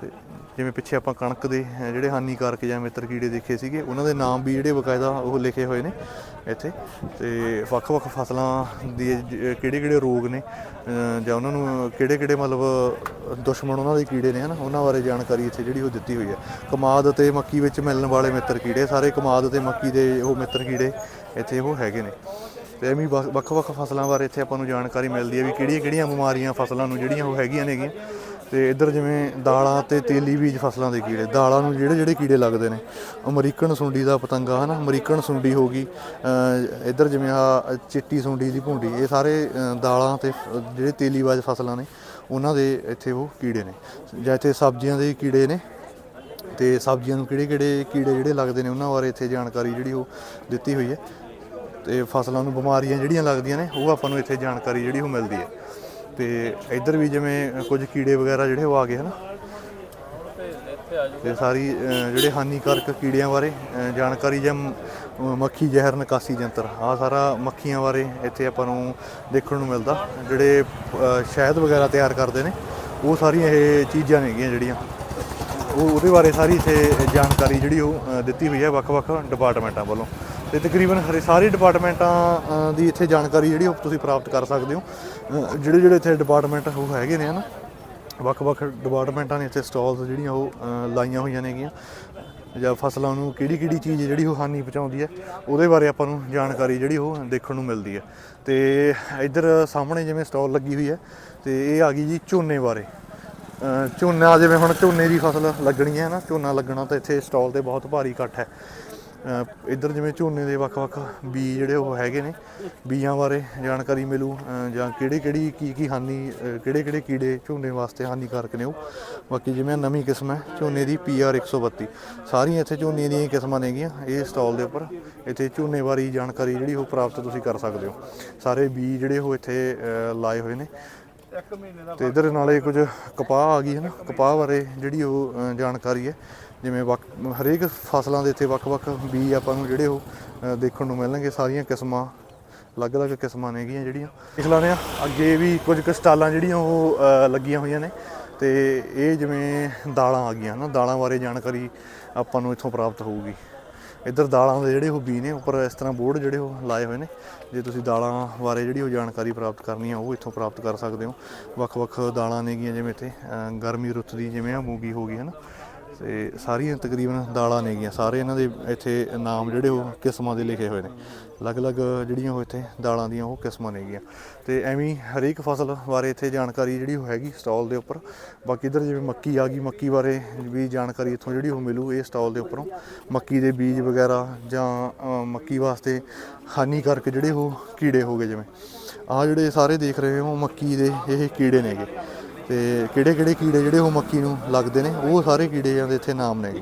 ਤੇ ਜਿਵੇਂ ਪਿੱਛੇ ਆਪਾਂ ਕਣਕ ਦੇ ਜਿਹੜੇ ਹਾਨੀਕਾਰਕ ਜਾਂ ਮਿੱਤਰ ਕੀੜੇ ਦੇਖੇ ਸੀਗੇ, ਉਹਨਾਂ ਦੇ ਨਾਮ ਵੀ ਜਿਹੜੇ ਬਕਾਇਦਾ ਉਹ ਲਿਖੇ ਹੋਏ ਨੇ ਇੱਥੇ। ਤੇ ਵੱਖ-ਵੱਖ ਫਸਲਾਂ ਦੀ ਕਿਹੜੇ-ਕਿਹੜੇ ਰੋਗ ਨੇ ਜਾਂ ਉਹਨਾਂ ਨੂੰ ਕਿਹੜੇ-ਕਿਹੜੇ ਮਤਲਬ ਦੁਸ਼ਮਣ ਉਹਨਾਂ ਦੇ ਕੀੜੇ ਨੇ, ਹਨ? ਉਹਨਾਂ ਬਾਰੇ ਜਾਣਕਾਰੀ ਇੱਥੇ ਜਿਹੜੀ ਉਹ ਦਿੱਤੀ ਹੋਈ ਹੈ। ਕਮਾਦ ਤੇ ਮੱਕੀ ਵਿੱਚ ਮਿਲਣ ਵਾਲੇ ਮਿੱਤਰ ਕੀੜੇ, ਸਾਰੇ ਕਮਾਦ ਤੇ ਮੱਕੀ ਦੇ ਉਹ ਮਿੱਤਰ ਕੀੜੇ ਇੱਥੇ ਉਹ ਹੈਗੇ ਨੇ। ਤੇ ਐਵੇਂ ਹੀ ਵੱਖ-ਵੱਖ ਫਸਲਾਂ ਬਾਰੇ ਇੱਥੇ ਆਪਾਂ ਨੂੰ ਜਾਣਕਾਰੀ ਮਿਲਦੀ ਹੈ ਵੀ ਕਿਹੜੀਆਂ-ਕਿਹੜੀਆਂ ਬਿਮਾਰੀਆਂ ਫਸਲਾਂ ਨੂੰ ਜਿਹੜੀਆਂ ਉਹ ਹੈਗੀਆਂ ਨੇਗੀਆਂ। ਤੇ ਇੱਧਰ ਜਿਵੇਂ ਦਾਲਾਂ ਤੇ ਤੇਲੀ ਬੀਜ ਫਸਲਾਂ ਦੇ ਕੀੜੇ, ਦਾਲਾਂ ਨੂੰ ਜਿਹੜੇ ਜਿਹੜੇ ਕੀੜੇ ਲੱਗਦੇ ਨੇ, ਅਮਰੀਕਨ ਸੁੰਡੀ ਦਾ ਪਤੰਗਾ, ਹਨਾ, ਅਮਰੀਕਨ ਸੁੰਡੀ ਹੋ ਗਈ ਇੱਧਰ ਜਿਵੇਂ ਆ ਚਿੱਟੀ ਸੁੰਡੀ ਦੀ ਭੁੰਡੀ, ਇਹ ਸਾਰੇ ਦਾਲਾਂ ਤੇ ਜਿਹੜੇ ਤੇਲੀਬਾਜ਼ ਫਸਲਾਂ ਨੇ, ਉਹਨਾਂ ਦੇ ਇੱਥੇ ਉਹ ਕੀੜੇ ਨੇ। ਜਾਂ ਇੱਥੇ ਸਬਜ਼ੀਆਂ ਦੇ ਕੀੜੇ ਨੇ, ਤੇ ਸਬਜ਼ੀਆਂ ਨੂੰ ਕਿਹੜੇ ਕਿਹੜੇ ਕੀੜੇ ਜਿਹੜੇ ਲੱਗਦੇ ਨੇ, ਉਹਨਾਂ ਬਾਰੇ ਇੱਥੇ ਜਾਣਕਾਰੀ ਜਿਹੜੀ ਉਹ ਦਿੱਤੀ ਹੋਈ ਹੈ, ਤੇ ਫਸਲਾਂ ਨੂੰ ਬਿਮਾਰੀਆਂ ਜਿਹੜੀਆਂ ਲੱਗਦੀਆਂ ਨੇ, ਉਹ ਆਪਾਂ ਨੂੰ ਇੱਥੇ ਜਾਣਕਾਰੀ ਜਿਹੜੀ ਉਹ ਮਿਲਦੀ ਹੈ। ਤੇ ਇੱਧਰ ਵੀ ਜਿਵੇਂ ਕੁਝ ਕੀੜੇ ਵਗੈਰਾ ਜਿਹੜੇ ਉਹ ਆ ਗਏ ਹਨਾ। ਤੇ ਸਾਰੀ ਜਿਹੜੇ ਹਾਨੀਕਾਰਕ ਕੀੜਿਆਂ ਬਾਰੇ ਜਾਣਕਾਰੀ ਜਾਂ ਮੱਖੀ ਜ਼ਹਿਰ, ਨਿਕਾਸੀ ਯੰਤਰ ਆ ਸਾਰਾ ਮੱਖੀਆਂ ਬਾਰੇ ਇੱਥੇ ਆਪਾਂ ਨੂੰ ਦੇਖਣ ਨੂੰ ਮਿਲਦਾ। ਜਿਹੜੇ ਸ਼ਹਿਦ ਵਗੈਰਾ ਤਿਆਰ ਕਰਦੇ ਨੇ, ਉਹ ਸਾਰੀਆਂ ਇਹ ਚੀਜ਼ਾਂ ਨੇਗੀਆਂ ਜਿਹੜੀਆਂ। ਉਹ ਉਹਦੇ ਬਾਰੇ ਸਾਰੀ ਇੱਥੇ ਜਾਣਕਾਰੀ ਜਿਹੜੀ ਉਹ ਦਿੱਤੀ ਹੋਈ ਹੈ ਵੱਖ-ਵੱਖ ਡਿਪਾਰਟਮੈਂਟਾਂ ਵੱਲੋਂ। ਤੇ ਤਕਰੀਬਨ ਹਰੇ ਸਾਰੇ ਡਿਪਾਰਟਮੈਂਟਾਂ ਦੀ ਇੱਥੇ ਜਾਣਕਾਰੀ ਜਿਹੜੀ ਉਹ ਤੁਸੀਂ ਪ੍ਰਾਪਤ ਕਰ ਸਕਦੇ ਹੋ। ਜਿਹੜੇ ਜਿਹੜੇ ਇੱਥੇ ਡਿਪਾਰਟਮੈਂਟ ਉਹ ਹੈਗੇ ਨੇ ਹਨਾ, ਵੱਖ-ਵੱਖ ਡਿਪਾਰਟਮੈਂਟਾਂ ਨੇ ਇੱਥੇ ਸਟਾਲਸ ਜਿਹੜੀਆਂ ਉਹ ਲਾਈਆਂ ਹੋਈਆਂ ਨੇਗੀਆਂ। ਜਾਂ ਫਸਲਾਂ ਨੂੰ ਕਿਹੜੀ-ਕਿਹੜੀ ਚੀਜ਼ ਜਿਹੜੀ ਉਹ ਹਾਨੀ ਪਹੁੰਚਾਉਂਦੀ ਹੈ, ਉਹਦੇ ਬਾਰੇ ਆਪਾਂ ਨੂੰ ਜਾਣਕਾਰੀ ਜਿਹੜੀ ਉਹ ਦੇਖਣ ਨੂੰ ਮਿਲਦੀ ਹੈ। ਤੇ ਇੱਧਰ ਸਾਹਮਣੇ ਜਿਵੇਂ ਸਟਾਲ ਲੱਗੀ ਹੋਈ ਹੈ, ਤੇ ਇਹ ਆ ਗਈ ਜੀ ਝੋਨੇ ਬਾਰੇ। ਝੋਨਾ ਜਿਵੇਂ ਹੁਣ ਝੋਨੇ ਦੀ ਫਸਲ ਲੱਗਣੀ ਹੈ ਨਾ ਝੋਨਾ ਲੱਗਣਾ ਤਾਂ ਇੱਥੇ ਸਟਾਲ ਤੇ ਬਹੁਤ ਭਾਰੀ ਇਕੱਠ ਹੈ। ਇੱਧਰ ਜਿਵੇਂ ਝੋਨੇ ਦੇ ਵੱਖ-ਵੱਖ ਬੀ ਜਿਹੜੇ ਉਹ ਹੈਗੇ ਨੇ ਬੀਆਂ ਬਾਰੇ ਜਾਣਕਾਰੀ ਮਿਲੂ ਜਾਂ ਕਿਹੜੇ ਕਿਹੜੀ ਕੀ ਕੀ ਹਾਨੀ ਕਿਹੜੇ ਕਿਹੜੇ ਕੀੜੇ ਝੋਨੇ ਵਾਸਤੇ ਹਾਨੀਕਾਰਕ ਨੇ ਉਹ। ਬਾਕੀ ਜਿਵੇਂ ਨਵੀਂ ਕਿਸਮ ਹੈ ਝੋਨੇ ਦੀ PR 132 ਸਾਰੀਆਂ ਇੱਥੇ ਝੋਨੇ ਦੀਆਂ ਕਿਸਮਾਂ ਨੇਗੀਆਂ, ਇਹ ਸਟਾਲ ਦੇ ਉੱਪਰ। ਇੱਥੇ ਝੋਨੇ ਬਾਰੇ ਜਾਣਕਾਰੀ ਜਿਹੜੀ ਉਹ ਪ੍ਰਾਪਤ ਤੁਸੀਂ ਕਰ ਸਕਦੇ ਹੋ। ਸਾਰੇ ਬੀ ਜਿਹੜੇ ਉਹ ਇੱਥੇ ਲਾਏ ਹੋਏ ਨੇ। ਤੇ ਇਧਰ ਨਾਲੇ ਕੁਝ ਕਪਾਹ ਆ ਗਈ ਹੈ ਨਾ, ਕਪਾਹ ਬਾਰੇ ਜਿਹੜੀ ਉਹ ਜਾਣਕਾਰੀ ਹੈ। ਜਿਵੇਂ ਵੱਖ ਹਰੇਕ ਫਸਲਾਂ ਦੇ ਇੱਥੇ ਵੱਖ-ਵੱਖ ਬੀ ਆਪਾਂ ਨੂੰ ਜਿਹੜੇ ਉਹ ਦੇਖਣ ਨੂੰ ਮਿਲਣਗੇ। ਸਾਰੀਆਂ ਕਿਸਮਾਂ, ਅਲੱਗ-ਅਲੱਗ ਕਿਸਮਾਂ ਨੇਗੀਆਂ ਜਿਹੜੀਆਂ। ਦੇਖ ਲੈਂਦੇ ਆ ਅੱਗੇ ਵੀ ਕੁਝ ਕੁ ਸਟਾਲਾਂ ਜਿਹੜੀਆਂ ਉਹ ਲੱਗੀਆਂ ਹੋਈਆਂ ਨੇ। ਤੇ ਇਹ ਜਿਵੇਂ ਦਾਲਾਂ ਆ ਗਈਆਂ ਨਾ, ਦਾਲਾਂ ਬਾਰੇ ਜਾਣਕਾਰੀ ਆਪਾਂ ਨੂੰ ਇੱਥੋਂ ਪ੍ਰਾਪਤ ਹੋਊਗੀ। ਇੱਧਰ ਦਾਲਾਂ ਦੇ ਜਿਹੜੇ ਉਹ ਬੀ ਨੇ, ਉੱਪਰ ਇਸ ਤਰ੍ਹਾਂ ਬੋਰਡ ਜਿਹੜੇ ਉਹ ਲਾਏ ਹੋਏ ਨੇ। ਜੇ ਤੁਸੀਂ ਦਾਲਾਂ ਬਾਰੇ ਜਿਹੜੀ ਉਹ ਜਾਣਕਾਰੀ ਪ੍ਰਾਪਤ ਕਰਨੀ ਆ, ਉਹ ਇੱਥੋਂ ਪ੍ਰਾਪਤ ਕਰ ਸਕਦੇ ਹੋ। ਵੱਖ-ਵੱਖ ਦਾਲਾਂ ਨੇਗੀਆਂ ਜਿਵੇਂ ਇੱਥੇ ਗਰਮੀ ਰੁੱਤ ਦੀ ਜਿਵੇਂ ਆ, ਮੂੰਗੀ ਹੋ ਗਈ ਹੈ ਨਾ ਤੇ ਸਾਰੀਆਂ ਤਕਰੀਬਨ ਦਾਲਾਂ ਨੇਗੀਆਂ ਸਾਰੇ ਇਹਨਾਂ ਦੇ ਇੱਥੇ ਨਾਮ ਜਿਹੜੇ ਉਹ ਕਿਸਮਾਂ ਦੇ ਲਿਖੇ ਹੋਏ ਨੇ। ਅਲੱਗ-ਅਲੱਗ ਜਿਹੜੀਆਂ ਉਹ ਇੱਥੇ ਦਾਲਾਂ ਦੀਆਂ ਉਹ ਕਿਸਮਾਂ ਨੇਗੀਆਂ ਤੇ ਐਵੇਂ ਹਰੇਕ ਫਸਲ ਬਾਰੇ ਇੱਥੇ ਜਾਣਕਾਰੀ ਜਿਹੜੀ ਉਹ ਹੈਗੀ ਸਟਾਲ ਦੇ ਉੱਪਰ। ਬਾਕੀ ਇਧਰ ਜਿਵੇਂ ਮੱਕੀ ਆ ਗਈ, ਮੱਕੀ ਬਾਰੇ ਵੀ ਜਾਣਕਾਰੀ ਇੱਥੋਂ ਜਿਹੜੀ ਉਹ ਮਿਲੂ ਇਹ ਸਟਾਲ ਦੇ ਉੱਪਰੋਂ। ਮੱਕੀ ਦੇ ਬੀਜ ਵਗੈਰਾ ਜਾਂ ਮੱਕੀ ਵਾਸਤੇ ਹਾਨੀਕਾਰਕ ਜਿਹੜੇ ਉਹ ਕੀੜੇ ਹੋ ਗਏ ਜਿਵੇਂ। ਆਹ ਜਿਹੜੇ ਸਾਰੇ ਦੇਖ ਰਹੇ ਹੋ, ਮੱਕੀ ਦੇ ਇਹ ਕੀੜੇ ਨੇਗੇ ਤੇ ਕਿਹੜੇ ਕਿਹੜੇ ਕੀੜੇ ਜਿਹੜੇ ਉਹ ਮੱਕੀ ਨੂੰ ਲੱਗਦੇ ਨੇ, ਉਹ ਸਾਰੇ ਕੀੜੇ ਦੇ ਇੱਥੇ ਨਾਮ ਨੇ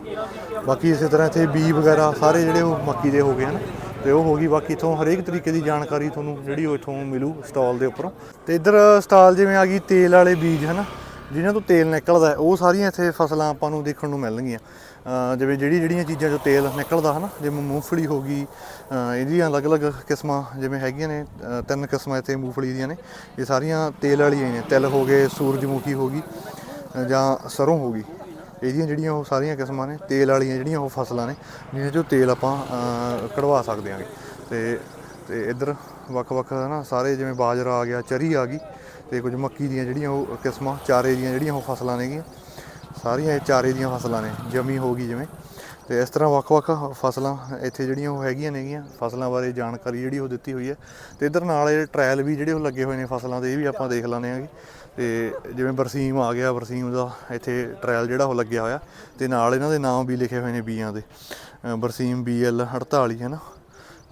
ਬਾਕੀ ਇਸੇ ਤਰ੍ਹਾਂ ਇੱਥੇ ਬੀ ਵਗੈਰਾ ਸਾਰੇ ਜਿਹੜੇ ਉਹ ਮੱਕੀ ਦੇ ਹੋ ਗਏ ਹਨ। ਤੇ ਉਹ ਹੋ ਗਈ ਬਾਕੀ ਇਥੋਂ ਹਰੇਕ ਤਰੀਕੇ ਦੀ ਜਾਣਕਾਰੀ ਤੁਹਾਨੂੰ ਜਿਹੜੀ ਉਹ ਇਥੋਂ ਮਿਲੂ ਸਟਾਲ ਦੇ ਉੱਪਰੋਂ। ਤੇ ਇੱਧਰ ਸਟਾਲ ਜਿਵੇਂ ਆ ਗਈ ਤੇਲ ਵਾਲੇ ਬੀਜ ਹਨ, ਜਿਨ੍ਹਾਂ ਤੋਂ ਤੇਲ ਨਿਕਲਦਾ ਉਹ ਸਾਰੀਆਂ ਇੱਥੇ ਫਸਲਾਂ ਆਪਾਂ ਨੂੰ ਦੇਖਣ ਨੂੰ ਮਿਲਣਗੀਆਂ। ਜਿਵੇਂ ਜਿਹੜੀ ਜਿਹੜੀਆਂ ਚੀਜ਼ਾਂ ਚੋਂ ਤੇਲ ਨਿਕਲਦਾ ਹਨਾ, ਜਿਵੇਂ ਮੂੰਗਫਲੀ ਹੋ ਗਈ ਇਹਦੀਆਂ ਅਲੱਗ-ਅਲੱਗ ਕਿਸਮਾਂ ਜਿਵੇਂ ਹੈਗੀਆਂ ਨੇ ਤਿੰਨ ਕਿਸਮਾਂ ਇੱਥੇ ਮੂੰਗਫਲੀ ਦੀਆਂ ਨੇ, ਇਹ ਸਾਰੀਆਂ ਤੇਲ ਵਾਲੀਆਂ ਨੇ, ਤਿਲ ਹੋ ਗਏ, ਸੂਰਜਮੁਖੀ ਹੋ ਗਈ ਜਾਂ ਸਰੋਂ ਹੋ ਗਈ, ਇਹਦੀਆਂ ਜਿਹੜੀਆਂ ਉਹ ਸਾਰੀਆਂ ਕਿਸਮਾਂ ਨੇ, ਤੇਲ ਵਾਲੀਆਂ ਜਿਹੜੀਆਂ ਉਹ ਫਸਲਾਂ ਨੇ ਜਿਨ੍ਹਾਂ ਚੋਂ ਤੇਲ ਆਪਾਂ ਕਢਵਾ ਸਕਦੇ ਹਾਂਗੇ। ਤੇ ਤੇ ਇੱਧਰ ਵੱਖ-ਵੱਖ ਨਾ ਸਾਰੇ ਜਿਵੇਂ ਬਾਜਰਾ ਆ ਗਿਆ, ਚਰੀ ਆ ਗਈ, ਤੇ ਕੁਝ ਮੱਕੀ ਦੀਆਂ ਜਿਹੜੀਆਂ ਉਹ ਕਿਸਮਾਂ, ਚਾਰੇ ਦੀਆਂ ਜਿਹੜੀਆਂ ਉਹ ਫਸਲਾਂ ਨੇਗੀਆਂ। ਸਾਰੀਆਂ ਇਹ ਚਾਰੇ ਦੀਆਂ ਫਸਲਾਂ ਨੇ, ਜਮੀ ਹੋ ਗਈ ਜਿਵੇਂ। ਤੇ ਇਸ ਤਰ੍ਹਾਂ ਵੱਖ-ਵੱਖ ਫਸਲਾਂ ਇੱਥੇ ਜਿਹੜੀਆਂ ਉਹ ਹੈਗੀਆਂ ਨੇਗੀਆਂ, ਫਸਲਾਂ ਬਾਰੇ ਜਾਣਕਾਰੀ ਜਿਹੜੀ ਉਹ ਦਿੱਤੀ ਹੋਈ ਹੈ। ਤੇ ਇੱਧਰ ਨਾਲ ਇਹ ਟ੍ਰਾਇਲ ਵੀ ਜਿਹੜੇ ਉਹ ਲੱਗੇ ਹੋਏ ਨੇ ਫਸਲਾਂ ਦੇ, ਇਹ ਵੀ ਆਪਾਂ ਦੇਖ ਲੈਂਦੇ ਆਂਗੇ ਤੇ ਜਿਵੇਂ ਬਰਸੀਮ ਆ ਗਿਆ, ਬਰਸੀਮ ਦਾ ਇੱਥੇ ਟ੍ਰਾਇਲ ਜਿਹੜਾ ਉਹ ਲੱਗਿਆ ਹੋਇਆ। ਤੇ ਨਾਲ ਇਹਨਾਂ ਦੇ ਨਾਮ ਵੀ ਲਿਖੇ ਹੋਏ ਨੇ ਬੀਆਂ ਦੇ। ਬਰਸੀਮ BL 48 ਹੈ ਨਾ?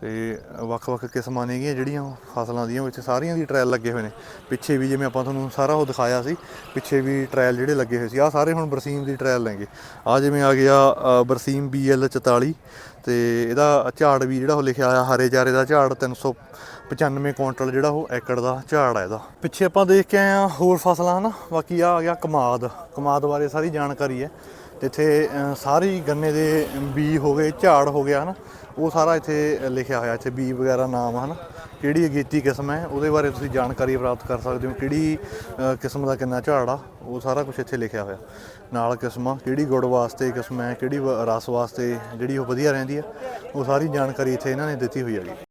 ਤੇ ਵੱਖ-ਵੱਖ ਕਿਸਮਾਂ ਨੇਗੀਆਂ ਜਿਹੜੀਆਂ ਉਹ ਫਸਲਾਂ ਦੀਆਂ ਵਿੱਚ ਸਾਰੀਆਂ ਦੀ ਟ੍ਰਾਇਲ ਲੱਗੇ ਹੋਏ ਨੇ। ਪਿੱਛੇ ਵੀ ਜਿਵੇਂ ਆਪਾਂ ਤੁਹਾਨੂੰ ਸਾਰਾ ਉਹ ਦਿਖਾਇਆ ਸੀ ਪਿੱਛੇ ਵੀ ਟ੍ਰਾਇਲ ਜਿਹੜੇ ਲੱਗੇ ਹੋਏ ਸੀ। ਆ ਸਾਰੇ ਹੁਣ ਬਰਸੀਮ ਦੀ ਟ੍ਰਾਇਲ ਲੈਂਗੇ ਆ ਜਿਵੇਂ ਆ ਗਿਆ ਅ, ਬਰਸੀਮ BL 44 ਤੇ ਇਹਦਾ ਝਾੜ ਵੀ ਜਿਹੜਾ ਉਹ ਲਿਖਿਆ ਆਇਆ ਹਰੇ ਚਾਰੇ ਦਾ ਝਾੜ 395 ਕੁਇੰਟਲ ਜਿਹੜਾ ਉਹ ਏਕੜ ਦਾ ਝਾੜ ਆ ਇਹਦਾ। ਪਿੱਛੇ ਆਪਾਂ ਦੇਖ ਕੇ ਆਏ ਆ ਹੋਰ ਫਸਲਾਂ ਹਨਾ? ਬਾਕੀ ਆ ਆ ਗਿਆ ਕਮਾਦ। ਕਮਾਦ ਬਾਰੇ ਸਾਰੀ ਜਾਣਕਾਰੀ ਹੈ। ਇੱਥੇ ਸਾਰੀ ਗੰਨੇ ਦੇ ਬੀ ਹੋ ਗਏ ਝਾੜ ਹੋ ਗਿਆ ਹਨਾ? ਉਹ ਸਾਰਾ ਇੱਥੇ ਲਿਖਿਆ ਹੋਇਆ, ਇੱਥੇ ਬੀ ਵਗੈਰਾ ਨਾਮ, ਹਨ? ਕਿਹੜੀ ਅਗੇਤੀ ਕਿਸਮ ਹੈ, ਉਹਦੇ ਬਾਰੇ ਤੁਸੀਂ ਜਾਣਕਾਰੀ ਪ੍ਰਾਪਤ ਕਰ ਸਕਦੇ ਹੋ, ਕਿਹੜੀ ਕਿਸਮ ਦਾ ਕਿੰਨਾ ਝਾੜ ਆ, ਉਹ ਸਾਰਾ ਕੁਝ ਇੱਥੇ ਲਿਖਿਆ ਹੋਇਆ। ਨਾਲ ਕਿਸਮਾਂ, ਕਿਹੜੀ ਗੁੜ ਵਾਸਤੇ ਕਿਸਮ ਹੈ, ਕਿਹੜੀ ਵ- ਰਸ ਵਾਸਤੇ, ਜਿਹੜੀ ਉਹ ਵਧੀਆ ਰਹਿੰਦੀ ਆ ਉਹ ਸਾਰੀ ਜਾਣਕਾਰੀ ਇੱਥੇ ਇਹਨਾਂ ਨੇ ਦਿੱਤੀ ਹੋਈ ਹੈਗੀ।